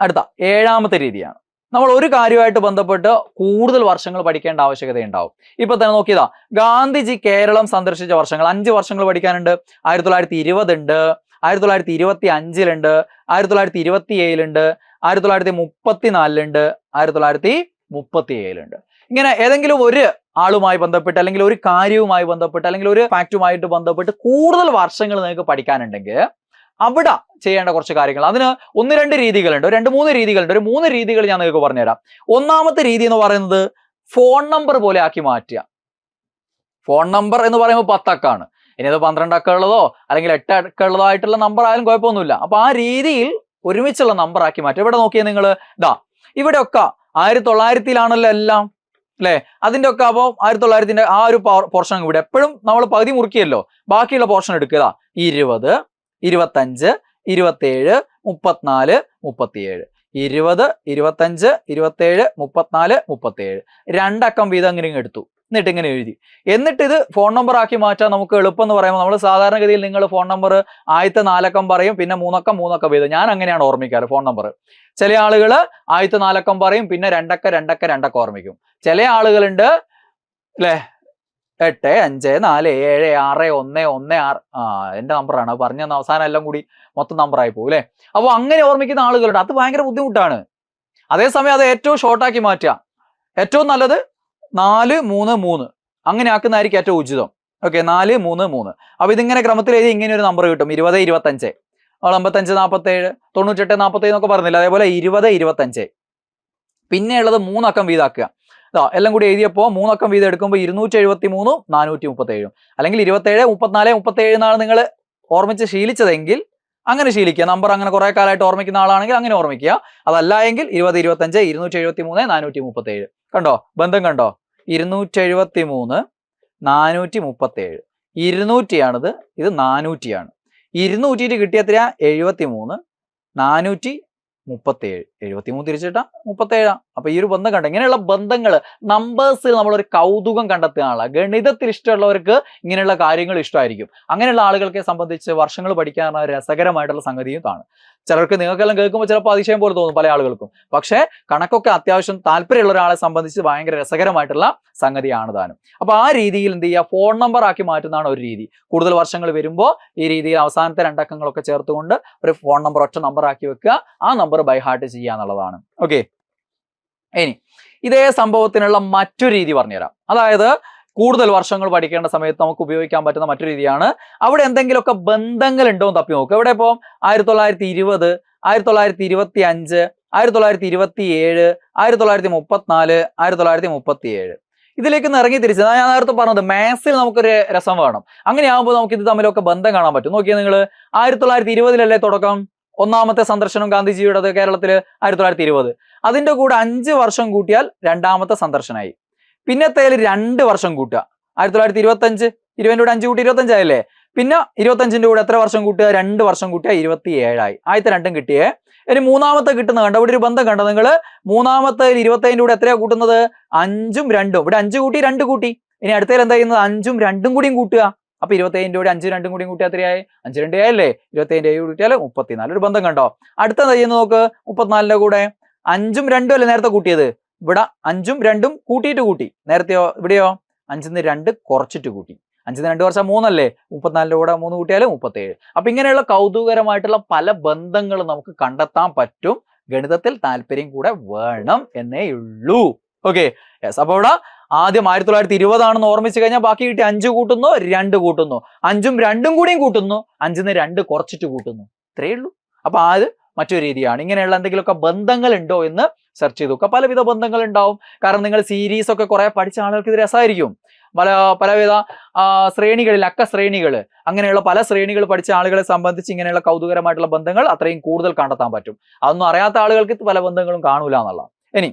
അടുത്ത ഏഴാമത്തെ രീതിയാണ്. നമ്മൾ ഒരു കാര്യമായിട്ട് ബന്ധപ്പെട്ട് കൂടുതൽ വർഷങ്ങൾ പഠിക്കേണ്ട ആവശ്യകത ഉണ്ടാവും ഇപ്പൊ തന്നെ നോക്കിയതാ ഗാന്ധിജി കേരളം സന്ദർശിച്ച വർഷങ്ങൾ അഞ്ച് വർഷങ്ങൾ പഠിക്കാനുണ്ട്. ആയിരത്തി തൊള്ളായിരത്തി ഇരുപത് ഉണ്ട് ആയിരത്തി തൊള്ളായിരത്തി ഇരുപത്തി അഞ്ചിലുണ്ട് ആയിരത്തി തൊള്ളായിരത്തി ഇരുപത്തി ഏഴിലുണ്ട് ആയിരത്തി തൊള്ളായിരത്തി മുപ്പത്തി നാലിലുണ്ട് ആയിരത്തി തൊള്ളായിരത്തി മുപ്പത്തി ഏഴിലുണ്ട് ഇങ്ങനെ ഏതെങ്കിലും ഒരു ആളുമായി ബന്ധപ്പെട്ട് അല്ലെങ്കിൽ ഒരു കാര്യവുമായി ബന്ധപ്പെട്ട് അല്ലെങ്കിൽ ഒരു ഫാക്റ്റുമായിട്ട് ബന്ധപ്പെട്ട് കൂടുതൽ വർഷങ്ങൾ നിങ്ങൾക്ക് പഠിക്കാനുണ്ടെങ്കിൽ അവിടെ ചെയ്യേണ്ട കുറച്ച് കാര്യങ്ങൾ. അതിന് ഒന്ന് രണ്ട് രീതികളുണ്ട്. രണ്ട് മൂന്ന് രീതികളുണ്ട്. ഒരു മൂന്ന് രീതികൾ ഞാൻ നിങ്ങൾക്ക് പറഞ്ഞുതരാം. ഒന്നാമത്തെ രീതി എന്ന് പറയുന്നത് ഫോൺ നമ്പർ പോലെ ആക്കി മാറ്റുക. ഫോൺ നമ്പർ എന്ന് പറയുമ്പോൾ പത്തക്കാണ്. ഇനി അത് പന്ത്രണ്ട് അക്ക ഉള്ളതോ അല്ലെങ്കിൽ എട്ട് അക്ക ഉള്ളതായിട്ടുള്ള നമ്പർ ആയാലും കുഴപ്പമൊന്നുമില്ല. അപ്പൊ ആ രീതിയിൽ ഒരുമിച്ചുള്ള നമ്പർ ആക്കി മാറ്റുക. ഇവിടെ നോക്കിയാൽ നിങ്ങൾ ഇതാ ഇവിടെയൊക്കെ ആയിരത്തി തൊള്ളായിരത്തിലാണല്ലോ എല്ലാം. അല്ലെ? അതിന്റെ ഒക്കെ അപ്പോൾ ആയിരത്തി തൊള്ളായിരത്തിന്റെ ആ ഒരു പോർഷൻ ഇവിടെ. എപ്പോഴും നമ്മൾ പകുതി മുറുക്കിയല്ലോ. ബാക്കിയുള്ള പോർഷൻ എടുക്കുക. ഇരുപത്. ഇരുപത്തഞ്ച് ഇരുപത്തേഴ് മുപ്പത്തിനാല് മുപ്പത്തിയേഴ്. ഇരുപത് ഇരുപത്തഞ്ച് ഇരുപത്തേഴ് മുപ്പത്തിനാല് മുപ്പത്തേഴ് രണ്ടക്കം വീതം അങ്ങനെ എടുത്തു. എന്നിട്ട് ഇങ്ങനെ എഴുതി. എന്നിട്ട് ഇത് ഫോൺ നമ്പർ ആക്കി മാറ്റാൻ നമുക്ക് എളുപ്പം എന്ന് പറയുമ്പോൾ നമ്മൾ സാധാരണഗതിയിൽ നിങ്ങൾ ഫോൺ നമ്പർ ആദ്യത്തെ നാലക്കം പറയും പിന്നെ മൂന്നക്കം മൂന്നക്കം വീതം. ഞാൻ അങ്ങനെയാണ് ഓർമ്മിക്കാറ് ഫോൺ നമ്പർ ചില ആളുകൾ ആദ്യത്തെ നാലക്കം പറയും പിന്നെ രണ്ടക്ക രണ്ടക്ക രണ്ടക്ക ഓർമ്മിക്കും. ചില ആളുകളുണ്ട് അല്ലേ? എട്ട് അഞ്ച് നാല് ഏഴ് ആറ് ഒന്ന് ഒന്ന് ആറ്. ആ എന്റെ നമ്പറാണ് പറഞ്ഞ അവസാനം എല്ലാം കൂടി മൊത്തം നമ്പർ ആയി പോകും അല്ലെ? അപ്പോൾ അങ്ങനെ ഓർമ്മിക്കുന്ന ആളുകളുണ്ട്. അത് ഭയങ്കര ബുദ്ധിമുട്ടാണ്. അതേസമയം അത് ഏറ്റവും ഷോർട്ടാക്കി മാറ്റുക. ഏറ്റവും നല്ലത് നാല് മൂന്ന് മൂന്ന്. അങ്ങനെ ആക്കുന്നതായിരിക്കും ഏറ്റവും ഉചിതം. ഓക്കെ നാല് മൂന്ന് മൂന്ന്. അപ്പൊ ഇതിങ്ങനെ ക്രമത്തിൽ എഴുതി ഇങ്ങനെ ഒരു നമ്പർ കിട്ടും. ഇരുപത് ഇരുപത്തഞ്ച്. അവൾ അമ്പത്തഞ്ച് നാൽപ്പത്തേഴ് തൊണ്ണൂറ്റെട്ട് നാൽപ്പത്തേഴ് എന്നൊക്കെ പറഞ്ഞില്ല? അതേപോലെ ഇരുപത് ഇരുപത്തഞ്ച്. പിന്നെയുള്ളത് മൂന്നക്കം വീതാക്കുക. എല്ലാം കൂടി എഴുതിയപ്പോൾ മൂന്നക്കം വീതം എടുക്കുമ്പോൾ ഇരുന്നൂറ്റി എഴുപത്തി മൂന്നും നാനൂറ്റി മുപ്പത്തേഴും അല്ലെങ്കിൽ ഇരുപത്തേഴ് മുപ്പത്തിനാല് മുപ്പത്തേഴ് എന്നാണ് നിങ്ങൾ ഓർമ്മിച്ച് ശീലിച്ചതെങ്കിൽ അങ്ങനെ ശീലിക്കുക. നമ്പർ അങ്ങനെ കുറെ കാലമായിട്ട് ഓർമ്മിക്കുന്ന ആളാണെങ്കിൽ അങ്ങനെ ഓർമ്മിക്കുക. അതല്ല എങ്കിൽ ഇരുപത് ഇരുപത്തഞ്ച് ഇരുന്നൂറ്റി എഴുപത്തി മൂന്ന് നാനൂറ്റി മുപ്പത്തേഴ് കണ്ടോ? ബന്ധം കണ്ടോ? ഇരുന്നൂറ്റി എഴുപത്തി മൂന്ന് നാനൂറ്റി മുപ്പത്തേഴ് ഇരുന്നൂറ്റിയാണിത് ഇത് നാനൂറ്റിയാണ്. ഇരുന്നൂറ്റിയിട്ട് കിട്ടിയത്ര എഴുപത്തി മൂന്ന് നാനൂറ്റി മുപ്പത്തേഴ്. എഴുപത്തി മൂന്ന് തിരിച്ചിട്ടാ മുപ്പത്തേഴാ. അപ്പൊ ഈ ഒരു ബന്ധം കണ്ട? ഇങ്ങനെയുള്ള ബന്ധങ്ങൾ നമ്പേഴ്സിൽ നമ്മളൊരു കൗതുകം കണ്ടെത്തുകയാണല്ലോ ഗണിതത്തിൽ ഇഷ്ടമുള്ളവർക്ക് ഇങ്ങനെയുള്ള കാര്യങ്ങൾ ഇഷ്ടമായിരിക്കും. അങ്ങനെയുള്ള ആളുകൾക്ക് സംബന്ധിച്ച് വർഷങ്ങൾ പഠിക്കാൻ രസകരമായിട്ടുള്ള സംഗതിയും കാണും ചിലർക്ക് നിങ്ങൾക്കെല്ലാം കേൾക്കുമ്പോൾ ചിലപ്പോൾ അതിശയം പോലെ തോന്നും പല ആളുകൾക്കും. പക്ഷേ കണക്കൊക്കെ അത്യാവശ്യം താല്പര്യമുള്ള ഒരാളെ സംബന്ധിച്ച് ഭയങ്കര രസകരമായിട്ടുള്ള സംഗതിയാണ് താനും. അപ്പൊ ആ രീതിയിൽ എന്ത് ചെയ്യുക? ഫോൺ നമ്പർ ആക്കി മാറ്റുന്നതാണ് ഒരു രീതി. കൂടുതൽ വർഷങ്ങൾ വരുമ്പോൾ ഈ രീതിയിൽ അവസാനത്തെ രണ്ടക്കങ്ങളൊക്കെ ചേർത്തുകൊണ്ട് ഒരു ഫോൺ നമ്പർ ഒറ്റ നമ്പർ ആക്കി വെക്കുക. ആ നമ്പർ ബൈഹാർട്ട് ചെയ്യുക എന്നുള്ളതാണ്. ഓക്കെ. ഇനി ഇതേ സംഭവത്തിനുള്ള മറ്റൊരു രീതി പറഞ്ഞുതരാം. അതായത് കൂടുതൽ വർഷങ്ങൾ പഠിക്കേണ്ട സമയത്ത് നമുക്ക് ഉപയോഗിക്കാൻ പറ്റുന്ന മറ്റൊരു രീതിയാണ്. അവിടെ എന്തെങ്കിലുമൊക്കെ ബന്ധങ്ങൾ ഉണ്ടോ എന്ന് തപ്പി നോക്കുക ഇവിടെ ഇപ്പോൾ ആയിരത്തി തൊള്ളായിരത്തി ഇരുപത് ആയിരത്തി തൊള്ളായിരത്തി ഇരുപത്തി അഞ്ച് ആയിരത്തി തൊള്ളായിരത്തി ഇരുപത്തി ഏഴ് ആയിരത്തി തൊള്ളായിരത്തി മുപ്പത്തിനാല് ആയിരത്തി തൊള്ളായിരത്തി മുപ്പത്തി ഏഴ് ഇതിലേക്ക് ഒന്ന് ഇറങ്ങി തിരിച്ചത് ഞാൻ നേരത്തെ പറഞ്ഞത് മാത്സിൽ നമുക്കൊരു രസം വേണം. അങ്ങനെയാകുമ്പോൾ നമുക്ക് ഇത് തമ്മിലൊക്കെ ബന്ധം കാണാൻ പറ്റും. നോക്കിയാൽ നിങ്ങൾ ആയിരത്തി തൊള്ളായിരത്തി ഇരുപതിലല്ലേ തുടക്കം? ഒന്നാമത്തെ സന്ദർശനം ഗാന്ധിജിയുടെ കേരളത്തിൽ ആയിരത്തി തൊള്ളായിരത്തി ഇരുപത് അതിന്റെ കൂടെ അഞ്ച് വർഷം കൂട്ടിയാൽ രണ്ടാമത്തെ സന്ദർശനമായി പിന്നത്തേൽ രണ്ട് വർഷം കൂട്ടുക. ആയിരത്തി തൊള്ളായിരത്തി ഇരുപത്തഞ്ച് ഇരുപതിന്റെ കൂടെ അഞ്ച് കൂട്ടി ഇരുപത്തഞ്ചായല്ലേ? പിന്നെ ഇരുപത്തഞ്ചിന്റെ കൂടെ എത്ര വർഷം കൂട്ടുക? രണ്ട് വർഷം കൂട്ടുക ഇരുപത്തി ഏഴായി ആദ്യത്തെ രണ്ടും കിട്ടിയേ. ഇനി മൂന്നാമത്തെ കിട്ടുന്ന കണ്ടോ? ഇവിടെ ഒരു ബന്ധം കണ്ടോ നിങ്ങൾ മൂന്നാമത്തെ ഇരുപത്തതിന്റെ കൂടെ എത്രയാണ് കൂട്ടുന്നത്? അഞ്ചും രണ്ടും. ഇവിടെ അഞ്ച് കൂട്ടി രണ്ട് കൂട്ടി. ഇനി അടുത്തതിൽ എന്താ ചെയ്യുന്നത്? അഞ്ചും രണ്ടും കൂടിയും കൂട്ടുക. അപ്പൊ ഇരുപത്തേഴിന്റെ കൂടെ അഞ്ചും രണ്ടും കൂടിയും കൂട്ടിയാൽ എത്രയായി? അഞ്ച് രണ്ട് ആയല്ലേ ഇരുപത്തേഴിന്റെ ഏഴ് കൂട്ടിയാൽ മുപ്പത്തിനാല്. ഒരു ബന്ധം കണ്ടോ? അടുത്ത എന്താ ചെയ്യുന്നത് നോക്ക്? മുപ്പത്തിനാലിന്റെ കൂടെ അഞ്ചും രണ്ടും അല്ലേ നേരത്തെ കൂട്ടിയത്? ഇവിടെ അഞ്ചും രണ്ടും കൂട്ടിയിട്ട് കൂട്ടി. നേരത്തെയോ? ഇവിടെയോ? അഞ്ചിന്ന് രണ്ട് കുറച്ചിട്ട് കൂട്ടി. അഞ്ചിന്ന് രണ്ട് വർഷം മൂന്നല്ലേ? മുപ്പത്തിനാലിന്റെ കൂടെ മൂന്ന് കൂട്ടിയാലും മുപ്പത്തേഴ്. അപ്പം ഇങ്ങനെയുള്ള കൗതുകരമായിട്ടുള്ള പല ബന്ധങ്ങളും നമുക്ക് കണ്ടെത്താൻ പറ്റും. ഗണിതത്തിൽ താല്പര്യം കൂടെ വേണം എന്നേ ഉള്ളൂ. ഓക്കെ. യെസ്. അപ്പോൾ ഇവിടെ ആദ്യം ആയിരത്തി തൊള്ളായിരത്തി ഇരുപതാണെന്ന് ഓർമ്മിച്ച് കഴിഞ്ഞാൽ ബാക്കി കിട്ടി അഞ്ച് കൂട്ടുന്നു രണ്ട് കൂട്ടുന്നു. അഞ്ചും രണ്ടും കൂടിയും കൂട്ടുന്നു. അഞ്ചിന്ന് രണ്ട് കുറച്ചിട്ട് കൂട്ടുന്നു. ഇത്രയേ ഉള്ളൂ. അപ്പൊ അത് മറ്റൊരു രീതിയാണ്. ഇങ്ങനെയുള്ള എന്തെങ്കിലുമൊക്കെ ബന്ധങ്ങൾ ഉണ്ടോ എന്ന് സെർച്ച് ചെയ്ത് നോക്കുക. പലവിധ ബന്ധങ്ങൾ ഉണ്ടാവും കാരണം നിങ്ങൾ സീരീസ് ഒക്കെ കുറെ പഠിച്ച ആളുകൾക്ക് ഇത് രസമായിരിക്കും. പല പലവിധ ശ്രേണികളിൽ അക്ക ശ്രേണികൾ അങ്ങനെയുള്ള പല ശ്രേണികൾ പഠിച്ച ആളുകളെ സംബന്ധിച്ച് ഇങ്ങനെയുള്ള കൗതുകരമായിട്ടുള്ള ബന്ധങ്ങൾ അത്രയും കൂടുതൽ കണ്ടെത്താൻ പറ്റും. അതൊന്നും അറിയാത്ത ആളുകൾക്ക് പല ബന്ധങ്ങളും കാണൂല എന്നുള്ള ഇനി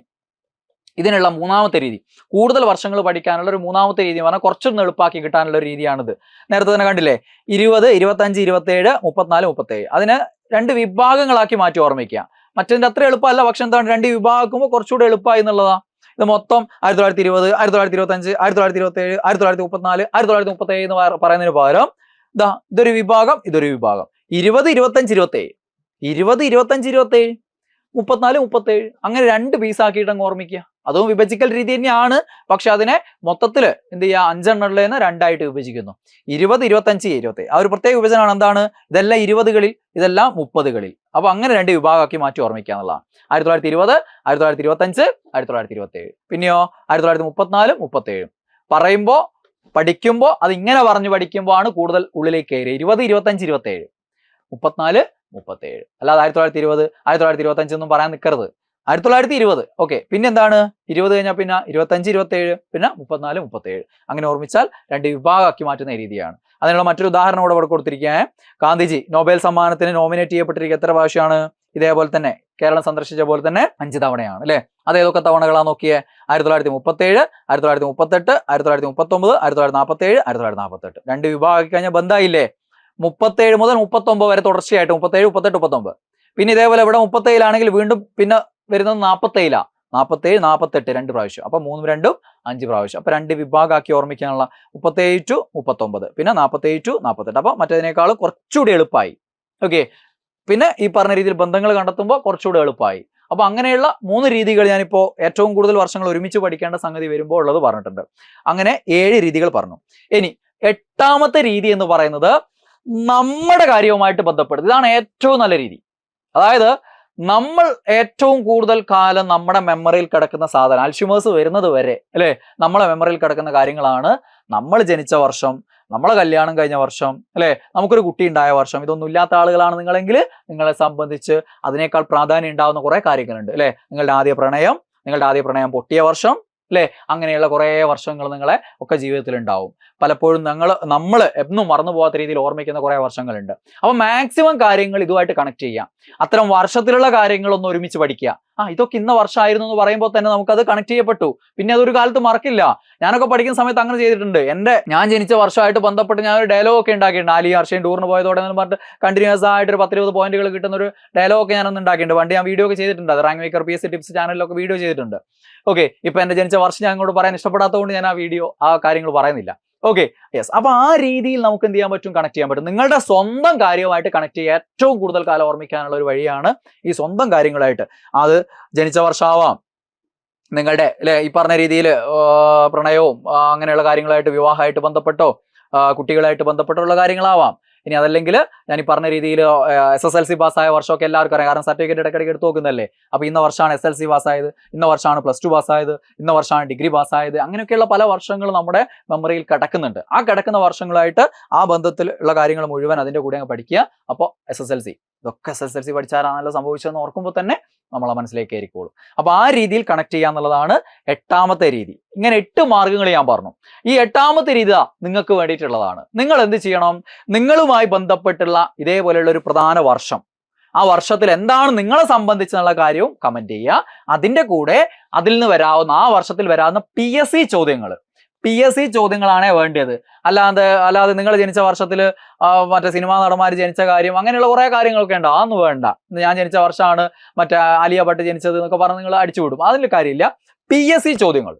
ഇതിനുള്ള മൂന്നാമത്തെ രീതി. കൂടുതൽ വർഷങ്ങൾ പഠിക്കാനുള്ള ഒരു മൂന്നാമത്തെ രീതി എന്ന് പറഞ്ഞാൽ കുറച്ചൊന്ന് എളുപ്പാക്കി കിട്ടാനുള്ള ഒരു രീതിയാണിത്. നേരത്തെ തന്നെ കണ്ടില്ലേ? ഇരുപത് ഇരുപത്തഞ്ച് ഇരുപത്തേഴ് മുപ്പത്തിനാല് മുപ്പത്തേഴ്. അതിന് രണ്ട് വിഭാഗങ്ങളാക്കി മാറ്റി ഓർമ്മിക്കുക. മറ്റേതിന്റെ അത്ര എളുപ്പമല്ല പക്ഷെ എന്താണ് രണ്ട് വിഭാഗമാക്കുമ്പോൾ കുറച്ചുകൂടെ എളുപ്പമായി എന്നുള്ളതാണ് ഇത് മൊത്തം ആയിരത്തി തൊള്ളായിരത്തി ഇരുപത് ആയിരത്തി തൊള്ളായിരത്തി ഇരുപത്തഞ്ച് ആയിരത്തി തൊള്ളായിരത്തി ഇരുപത്തേഴ് ആയിരത്തി തൊള്ളായിരത്തി മുപ്പത്തിനാല് ആയിരത്തി തൊള്ളായിരത്തി മുപ്പത്തേഴ് എന്ന് പറ- പറയുന്നതിന് പകരം ഇതാ ഇതൊരു വിഭാഗം ഇതൊരു വിഭാഗം. ഇരുപത് ഇരുപത്തഞ്ച് ഇരുപത്തേഴ്. ഇരുപത് ഇരുപത്തഞ്ച് ഇരുപത്തേഴ്. മുപ്പത്തിനാല് മുപ്പത്തേഴ് അങ്ങനെ രണ്ട് പീസാക്കിയിട്ട് അങ്ങ് ഓർമ്മിക്കുക. അതും വിഭജിക്കൽ രീതി തന്നെയാണ്. പക്ഷെ അതിനെ മൊത്തത്തിൽ എന്ത് ചെയ്യുക? അഞ്ചെണ്ണുള്ളതെന്ന് രണ്ടായിട്ട് വിഭജിക്കുന്നു. ഇരുപത് ഇരുപത്തഞ്ച് ഇരുപത്തേഴ്. ആ ഒരു പ്രത്യേക വിഭജനമാണ് എന്താണ്? ഇതെല്ലാം ഇരുപതുകളിൽ ഇതെല്ലാം മുപ്പതുകളിൽ. അപ്പൊ അങ്ങനെ രണ്ട് വിഭാഗമാക്കി മാറ്റി ഓർമ്മിക്കുക എന്നുള്ളതാണ്. ആയിരത്തി തൊള്ളായിരത്തി ഇരുപത് ആയിരത്തി തൊള്ളായിരത്തി ഇരുപത്തഞ്ച് ആയിരത്തി തൊള്ളായിരത്തി ഇരുപത്തേഴ്. പിന്നെയോ ആയിരത്തി തൊള്ളായിരത്തി മുപ്പത്തിനാലും മുപ്പത്തേഴും. പറയുമ്പോൾ പഠിക്കുമ്പോൾ അത് ഇങ്ങനെ പറഞ്ഞു പഠിക്കുമ്പോൾ ആണ് കൂടുതൽ ഉള്ളിലേക്ക് കയറി ഇരുപത് ഇരുപത്തഞ്ച് ഇരുപത്തേഴ്. മുപ്പത്തിനാല് മുപ്പത്തേഴ്. അല്ലാതെ ആയിരത്തി തൊള്ളായിരത്തി ഇരുപത് ആയിരത്തി തൊള്ളായിരത്തി ഇരുപത്തഞ്ച് ഒന്നും പറയാൻ നിൽക്കരുത് ആയിരത്തി തൊള്ളായിരത്തി ഇരുപത് ഓക്കെ. പിന്നെ എന്താണ്? ഇരുപത് കഴിഞ്ഞാൽ പിന്നെ ഇരുപത്തഞ്ച് ഇരുപത്തേഴ് പിന്നെ മുപ്പത്തിനാല് മുപ്പത്തേഴ്. അങ്ങനെ ഓർമ്മിച്ചാൽ രണ്ട് വിഭാഗമാക്കി മാറ്റുന്ന രീതിയാണ്. അതിനുള്ള മറ്റൊരു ഉദാഹരണം ഇവിടെ കൊടുത്തിരിക്കുകയാണ്. ഗാന്ധിജി നോബൽ സമ്മാനത്തിന് നോമിനേറ്റ് ചെയ്യപ്പെട്ടിരിക്കുക എത്ര പ്രാവശ്യമാണ്? ഇതേപോലെ തന്നെ കേരളം സന്ദർശിച്ച പോലെ തന്നെ അഞ്ച് തവണയാണ് അല്ലെ? അത് ഏതൊക്കെ തവണകളാണ് നോക്കിയേ? ആയിരത്തി തൊള്ളായിരത്തി മുപ്പത്തേഴ് ആയിരത്തി തൊള്ളായിരത്തി മുപ്പത്തെട്ട് ആയിരത്തി തൊള്ളായിരത്തി മുപ്പത്തൊമ്പത് ആയിരത്തി തൊള്ളായിരത്തി നാൽപ്പത്തേഴ് ആയിരത്തി തൊള്ളായിരത്തി നാൽപ്പത്തെട്ട് രണ്ട് വിഭാഗമാക്കി കഴിഞ്ഞാൽ ബന്ധമായില്ലേ മുപ്പത്തേഴ് മുതൽ മുപ്പത്തൊമ്പത് വരെ തുടർച്ചയായിട്ട് മുപ്പത്തേഴ് മുപ്പത്തെട്ട് മുപ്പത്തൊമ്പത്. പിന്നെ ഇതേപോലെ ഇവിടെ മുപ്പത്തേഴിലാണെങ്കിൽ വീണ്ടും പിന്നെ വരുന്നത് നാൽപ്പത്തേഴിലാ നാൽപ്പത്തേഴ് നാൽപ്പത്തെട്ട് രണ്ട് പ്രാവശ്യം. അപ്പൊ മൂന്നും രണ്ടും അഞ്ച് പ്രാവശ്യം. അപ്പൊ രണ്ട് വിഭാഗമാക്കി ഓർമ്മിക്കാനുള്ള മുപ്പത്തേഴ് ടു മുപ്പത്തൊമ്പത്. പിന്നെ നാൽപ്പത്തേഴ് ടു നാൽപ്പത്തെട്ട് അപ്പൊ മറ്റേതിനേക്കാൾ കുറച്ചുകൂടി എളുപ്പമായി ഓക്കെ. പിന്നെ ഈ പറഞ്ഞ രീതിയിൽ ബന്ധങ്ങൾ കണ്ടെത്തുമ്പോൾ കുറച്ചുകൂടി എളുപ്പമായി അപ്പൊ അങ്ങനെയുള്ള മൂന്ന് രീതികൾ ഞാനിപ്പോ ഏറ്റവും കൂടുതൽ വർഷങ്ങൾ ഒരുമിച്ച് പഠിക്കേണ്ട സംഗതി വരുമ്പോൾ ഉള്ളത് പറഞ്ഞിട്ടുണ്ട്. അങ്ങനെ ഏഴ് രീതികൾ പറഞ്ഞു. ഇനി എട്ടാമത്തെ രീതി എന്ന് പറയുന്നത് നമ്മുടെ കാര്യവുമായിട്ട് ബന്ധപ്പെടുന്നത്. ഇതാണ് ഏറ്റവും നല്ല രീതി. അതായത് നമ്മൾ ഏറ്റവും കൂടുതൽ കാലം നമ്മുടെ മെമ്മറിയിൽ കിടക്കുന്ന സാധനം അൽഷിമേഴ്സ് വരുന്നത് വരെ അല്ലെ? നമ്മളെ മെമ്മറിയിൽ കിടക്കുന്ന കാര്യങ്ങളാണ് നമ്മൾ ജനിച്ച വർഷം നമ്മളെ കല്യാണം കഴിഞ്ഞ വർഷം അല്ലെ? നമുക്കൊരു കുട്ടി ഉണ്ടായ വർഷം. ഇതൊന്നും ഇല്ലാത്ത ആളുകളാണ് നിങ്ങളെങ്കിൽ നിങ്ങളെ സംബന്ധിച്ച് അതിനേക്കാൾ പ്രാധാന്യം ഉണ്ടാവുന്ന കുറെ കാര്യങ്ങളുണ്ട് അല്ലെ? നിങ്ങളുടെ ആദ്യ പ്രണയം നിങ്ങളുടെ ആദ്യ പ്രണയം പൊട്ടിയ വർഷം അല്ലെ അങ്ങനെയുള്ള കുറേ വർഷങ്ങൾ നിങ്ങളെ ഒക്കെ ജീവിതത്തിൽ ഉണ്ടാവും പലപ്പോഴും ഞങ്ങൾ നമ്മൾ എന്നും മറന്നു പോകാത്ത രീതിയിൽ ഓർമ്മിക്കുന്ന കുറേ വർഷങ്ങളുണ്ട്. അപ്പൊ മാക്സിമം കാര്യങ്ങൾ ഇതുമായിട്ട് കണക്ട് ചെയ്യാം. അത്തരം വർഷത്തിലുള്ള കാര്യങ്ങളൊന്നും ഒരുമിച്ച് പഠിക്കുക. ആ ഇതൊക്കെ ഇന്ന വർഷമായിരുന്നു എന്ന് പറയുമ്പോൾ തന്നെ നമുക്കത് കണക്ട് ചെയ്യപ്പെട്ടു. പിന്നെ അതൊരു കാലത്ത് മറക്കില്ല. ഞാനൊക്കെ പഠിക്കുന്ന സമയത്ത് അങ്ങനെ ചെയ്തിട്ടുണ്ട്. എന്റെ ഞാൻ ജനിച്ച വർഷമായിട്ട് ബന്ധപ്പെട്ട് ഞാൻ ഒരു ഡയലോഗ് ഒക്കെ ഉണ്ടാക്കിയിട്ടുണ്ട്. ആലി ഹർഷയും ടൂറിന് പോയതോടെ എന്ന് പറഞ്ഞിട്ട് കണ്ടിന്യൂസ് ആയിട്ട് ഒരു പത്തിരുപത് പോയിന്റുകൾ കിട്ടുന്ന ഒരു ഡയലോഗ് ഒക്കെ ഞാനൊന്ന് ഉണ്ടാക്കിയിട്ടുണ്ട്. വണ്ടി ഞാൻ വീഡിയോ ഒക്കെ ചെയ്തിട്ടുണ്ട്. അത് rank maker P S C tips ചാനലിലൊക്കെ video ചെയ്തിട്ടുണ്ട്. ഓക്കെ ഇപ്പൊ എന്റെ ജനിച്ച വർഷം ഞാൻ അങ്ങോട്ട് പറയാൻ ഇഷ്ടപ്പെടാത്തതുകൊണ്ട് ഞാൻ ആ വീഡിയോ ആ കാര്യങ്ങൾ പറയുന്നില്ല. ഓക്കെ യെസ് അപ്പൊ ആ രീതിയിൽ നമുക്ക് എന്ത് ചെയ്യാൻ പറ്റും? കണക്ട് ചെയ്യാൻ പറ്റും. നിങ്ങളുടെ സ്വന്തം കാര്യമായിട്ട് കണക്ട് ചെയ്യുക ഏറ്റവും കൂടുതൽ കാലം ഓർമ്മിക്കാനുള്ള ഒരു വഴിയാണ് ഈ സ്വന്തം കാര്യങ്ങളായിട്ട്. അത് ജനിച്ച വർഷമാവാം നിങ്ങളുടെ അല്ലെ ഈ പറഞ്ഞ രീതിയിൽ പ്രണയവും അങ്ങനെയുള്ള കാര്യങ്ങളായിട്ട് വിവാഹമായിട്ട് ബന്ധപ്പെട്ടോ കുട്ടികളായിട്ട് ബന്ധപ്പെട്ടുള്ള കാര്യങ്ങളാവാം. ഇനി അതല്ലെങ്കിൽ ഞാൻ ഈ പറഞ്ഞ രീതിയിൽ എസ് എസ് എൽ സി പാസ്സായ വർഷമൊക്കെ എല്ലാവർക്കും അറിയാം. കാരണം സർട്ടിഫിക്കറ്റ് ഇടയ്ക്കിടയ്ക്ക് എടുത്ത് നോക്കുന്നല്ലേ അപ്പോൾ ഇന്ന വർഷമാണ് എസ് എൽ സി പാസ്സായത് ഇന്ന വർഷമാണ് പ്ലസ് ടു പാസ്സായത് ഇന്ന വർഷമാണ് ഡിഗ്രി പാസ്സായത് അങ്ങനെയൊക്കെയുള്ള പല വർഷങ്ങൾ നമ്മുടെ മെമ്മറിയിൽ കിടക്കുന്നുണ്ട്. ആ കിടക്കുന്ന വർഷങ്ങളായിട്ട് ആ ബന്ധത്തിൽ ഉള്ള കാര്യങ്ങൾ മുഴുവൻ അതിന്റെ കൂടെ അങ്ങ് പഠിക്കുക. അപ്പോൾ എസ് എസ് എൽ സി ഇതൊക്കെ എസ് എസ് എൽ സി പഠിച്ചാലാണല്ലോ സംഭവിച്ചതെന്ന് ഓർക്കുമ്പോൾ തന്നെ നമ്മളെ മനസ്സിലേക്ക് കയറിക്കോളും അപ്പൊ ആ രീതിയിൽ കണക്ട് ചെയ്യുക എന്നുള്ളതാണ് എട്ടാമത്തെ രീതി. ഇങ്ങനെ എട്ട് മാർഗങ്ങൾ ഞാൻ പറഞ്ഞു. ഈ എട്ടാമത്തെ രീതി നിങ്ങൾക്ക് വേണ്ടിയിട്ടുള്ളതാണ്. നിങ്ങൾ എന്ത് ചെയ്യണം? നിങ്ങളുമായി ബന്ധപ്പെട്ടുള്ള ഇതേപോലെയുള്ള ഒരു പ്രധാന വർഷം. ആ വർഷത്തിൽ എന്താണ് നിങ്ങളെ സംബന്ധിച്ചെന്നുള്ള കാര്യവും കമന്റ് ചെയ്യുക. അതിന്റെ കൂടെ അതിൽ നിന്ന് വരാവുന്ന ആ വർഷത്തിൽ വരാവുന്ന പി ചോദ്യങ്ങൾ. പി എസ് സി ചോദ്യങ്ങളാണ് വേണ്ടത് അല്ലാതെ അല്ലാതെ നിങ്ങൾ ജനിച്ച വർഷത്തിൽ മറ്റേ സിനിമാ നടന്മാർ ജനിച്ച കാര്യം അങ്ങനെയുള്ള കുറെ കാര്യങ്ങളൊക്കെ ഉണ്ട്. അതൊന്നും വേണ്ട. ഞാൻ ജനിച്ച വർഷമാണ് മറ്റേ ആലിയ ഭട്ട് ജനിച്ചത് എന്നൊക്കെ പറഞ്ഞ് നിങ്ങൾ അടിച്ചുവിടും. അതിൽ കാര്യമില്ല. പി എസ് സി ചോദ്യങ്ങൾ.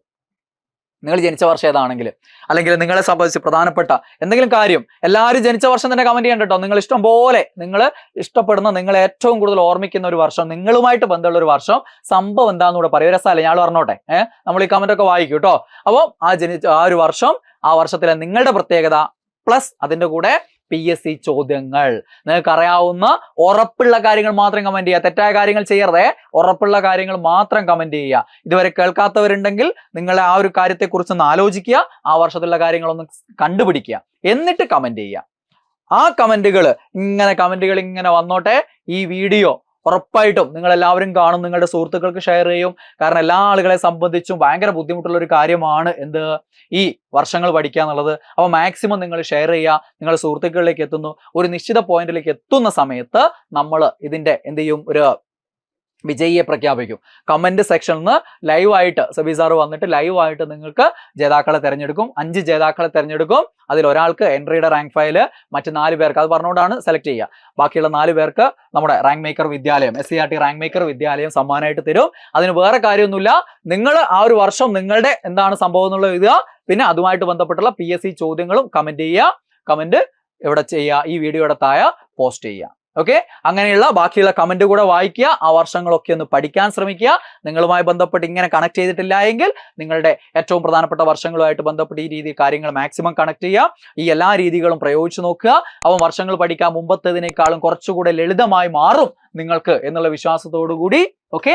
നിങ്ങൾ ജനിച്ച വർഷം ഏതാണെങ്കിൽ അല്ലെങ്കിൽ നിങ്ങളെ സംബന്ധിച്ച് പ്രധാനപ്പെട്ട എന്തെങ്കിലും കാര്യം എല്ലാവരും ജനിച്ച വർഷം തന്നെ കമന്റ് ചെയ്യണ്ട കേട്ടോ നിങ്ങൾ ഇഷ്ടം പോലെ നിങ്ങൾ ഇഷ്ടപ്പെടുന്ന നിങ്ങൾ ഏറ്റവും കൂടുതൽ ഓർമ്മിക്കുന്ന ഒരു വർഷം നിങ്ങളുമായിട്ട് ബന്ധമുള്ള ഒരു വർഷം സംഭവം എന്താണെന്നൂടെ പറയും. രസമല്ലേ? ഞാൻ പറഞ്ഞോട്ടെ. ഏഹ് നമ്മൾ ഈ കമന്റ് ഒക്കെ വായിക്കും കേട്ടോ അപ്പോൾ ആ ജനിച്ച ആ ഒരു വർഷം ആ വർഷത്തിലെ നിങ്ങളുടെ പ്രത്യേകത പ്ലസ് അതിന്റെ കൂടെ പി എസ് സി ചോദ്യങ്ങൾ. നിങ്ങൾക്ക് അറിയാവുന്ന ഉറപ്പുള്ള കാര്യങ്ങൾ മാത്രം കമന്റ് ചെയ്യുക. തെറ്റായ കാര്യങ്ങൾ ചെയ്യരുതേ. ഉറപ്പുള്ള കാര്യങ്ങൾ മാത്രം കമന്റ് ചെയ്യുക. ഇതുവരെ കേൾക്കാത്തവരുണ്ടെങ്കിൽ നിങ്ങൾ ആ ഒരു കാര്യത്തെക്കുറിച്ച് ഒന്ന് ആലോചിക്കുക. ആ വർഷത്തിലുള്ള കാര്യങ്ങളൊന്ന് കണ്ടുപിടിക്കുക. എന്നിട്ട് കമന്റ് ചെയ്യുക. ആ കമന്റുകൾ ഇങ്ങനെ കമന്റുകൾ ഇങ്ങനെ വന്നോട്ടെ. ഈ വീഡിയോ ഉറപ്പായിട്ടും നിങ്ങൾ എല്ലാവരും കാണും നിങ്ങളുടെ സുഹൃത്തുക്കൾക്ക് ഷെയർ ചെയ്യും. കാരണം എല്ലാ ആളുകളെ സംബന്ധിച്ചും ഭയങ്കര ബുദ്ധിമുട്ടുള്ള ഒരു കാര്യമാണ് എന്ത് ഈ വർഷങ്ങൾ പഠിക്കുക എന്നുള്ളത്. അപ്പോൾ മാക്സിമം നിങ്ങൾ ഷെയർ ചെയ്യുക നിങ്ങളുടെ സുഹൃത്തുക്കളിലേക്ക് എത്തുന്നു. ഒരു നിശ്ചിത പോയിന്റിലേക്ക് എത്തുന്ന സമയത്ത് നമ്മൾ ഇതിന്റെ എന്ത് ചെയ്യും? ഒരു വിജയിയെ പ്രഖ്യാപിക്കും. കമന്റ് സെക്ഷനിൽ നിന്ന് ലൈവായിട്ട് സബി സാറ് വന്നിട്ട് ലൈവായിട്ട് നിങ്ങൾക്ക് ജേതാക്കളെ തിരഞ്ഞെടുക്കും. അഞ്ച് ജേതാക്കളെ തിരഞ്ഞെടുക്കും. അതിൽ ഒരാൾക്ക് എൻട്രിയുടെ റാങ്ക് ഫയൽ മറ്റ് നാല് പേർക്ക് അത് പറഞ്ഞുകൊണ്ടാണ് സെലക്ട് ചെയ്യുക. ബാക്കിയുള്ള നാല് പേർക്ക് നമ്മുടെ റാങ്ക് മേക്കർ വിദ്യാലയം S C R T rank maker വിദ്യാലയം സമ്മാനമായിട്ട് തരും. അതിന് വേറെ കാര്യമൊന്നുമില്ല. നിങ്ങൾ ആ ഒരു വർഷം നിങ്ങളുടെ എന്താണ് സംഭവം എന്നുള്ള എഴുതുക. പിന്നെ അതുമായിട്ട് ബന്ധപ്പെട്ടുള്ള പി ചോദ്യങ്ങളും കമന്റ് ചെയ്യുക. കമന്റ് ഇവിടെ ചെയ്യുക? ഈ വീഡിയോയുടെ താഴെ പോസ്റ്റ് ചെയ്യുക. ഓക്കെ അങ്ങനെയുള്ള ബാക്കിയുള്ള കമന്റ് കൂടെ വായിക്കുക ആ വർഷങ്ങളൊക്കെ ഒന്ന് പഠിക്കാൻ ശ്രമിക്കുക. നിങ്ങളുമായി ബന്ധപ്പെട്ട് ഇങ്ങനെ കണക്ട് ചെയ്തിട്ടില്ല എങ്കിൽ നിങ്ങളുടെ ഏറ്റവും പ്രധാനപ്പെട്ട വർഷങ്ങളുമായിട്ട് ബന്ധപ്പെട്ട് ഈ രീതി കാര്യങ്ങൾ മാക്സിമം കണക്ട് ചെയ്യുക. ഈ എല്ലാ രീതികളും പ്രയോഗിച്ചു നോക്കുക. അവൻ വർഷങ്ങൾ പഠിക്കാൻ മുമ്പത്തേതിനേക്കാളും കുറച്ചുകൂടെ ലളിതമായി മാറും നിങ്ങൾക്ക് എന്നുള്ള വിശ്വാസത്തോടു കൂടി ഓക്കെ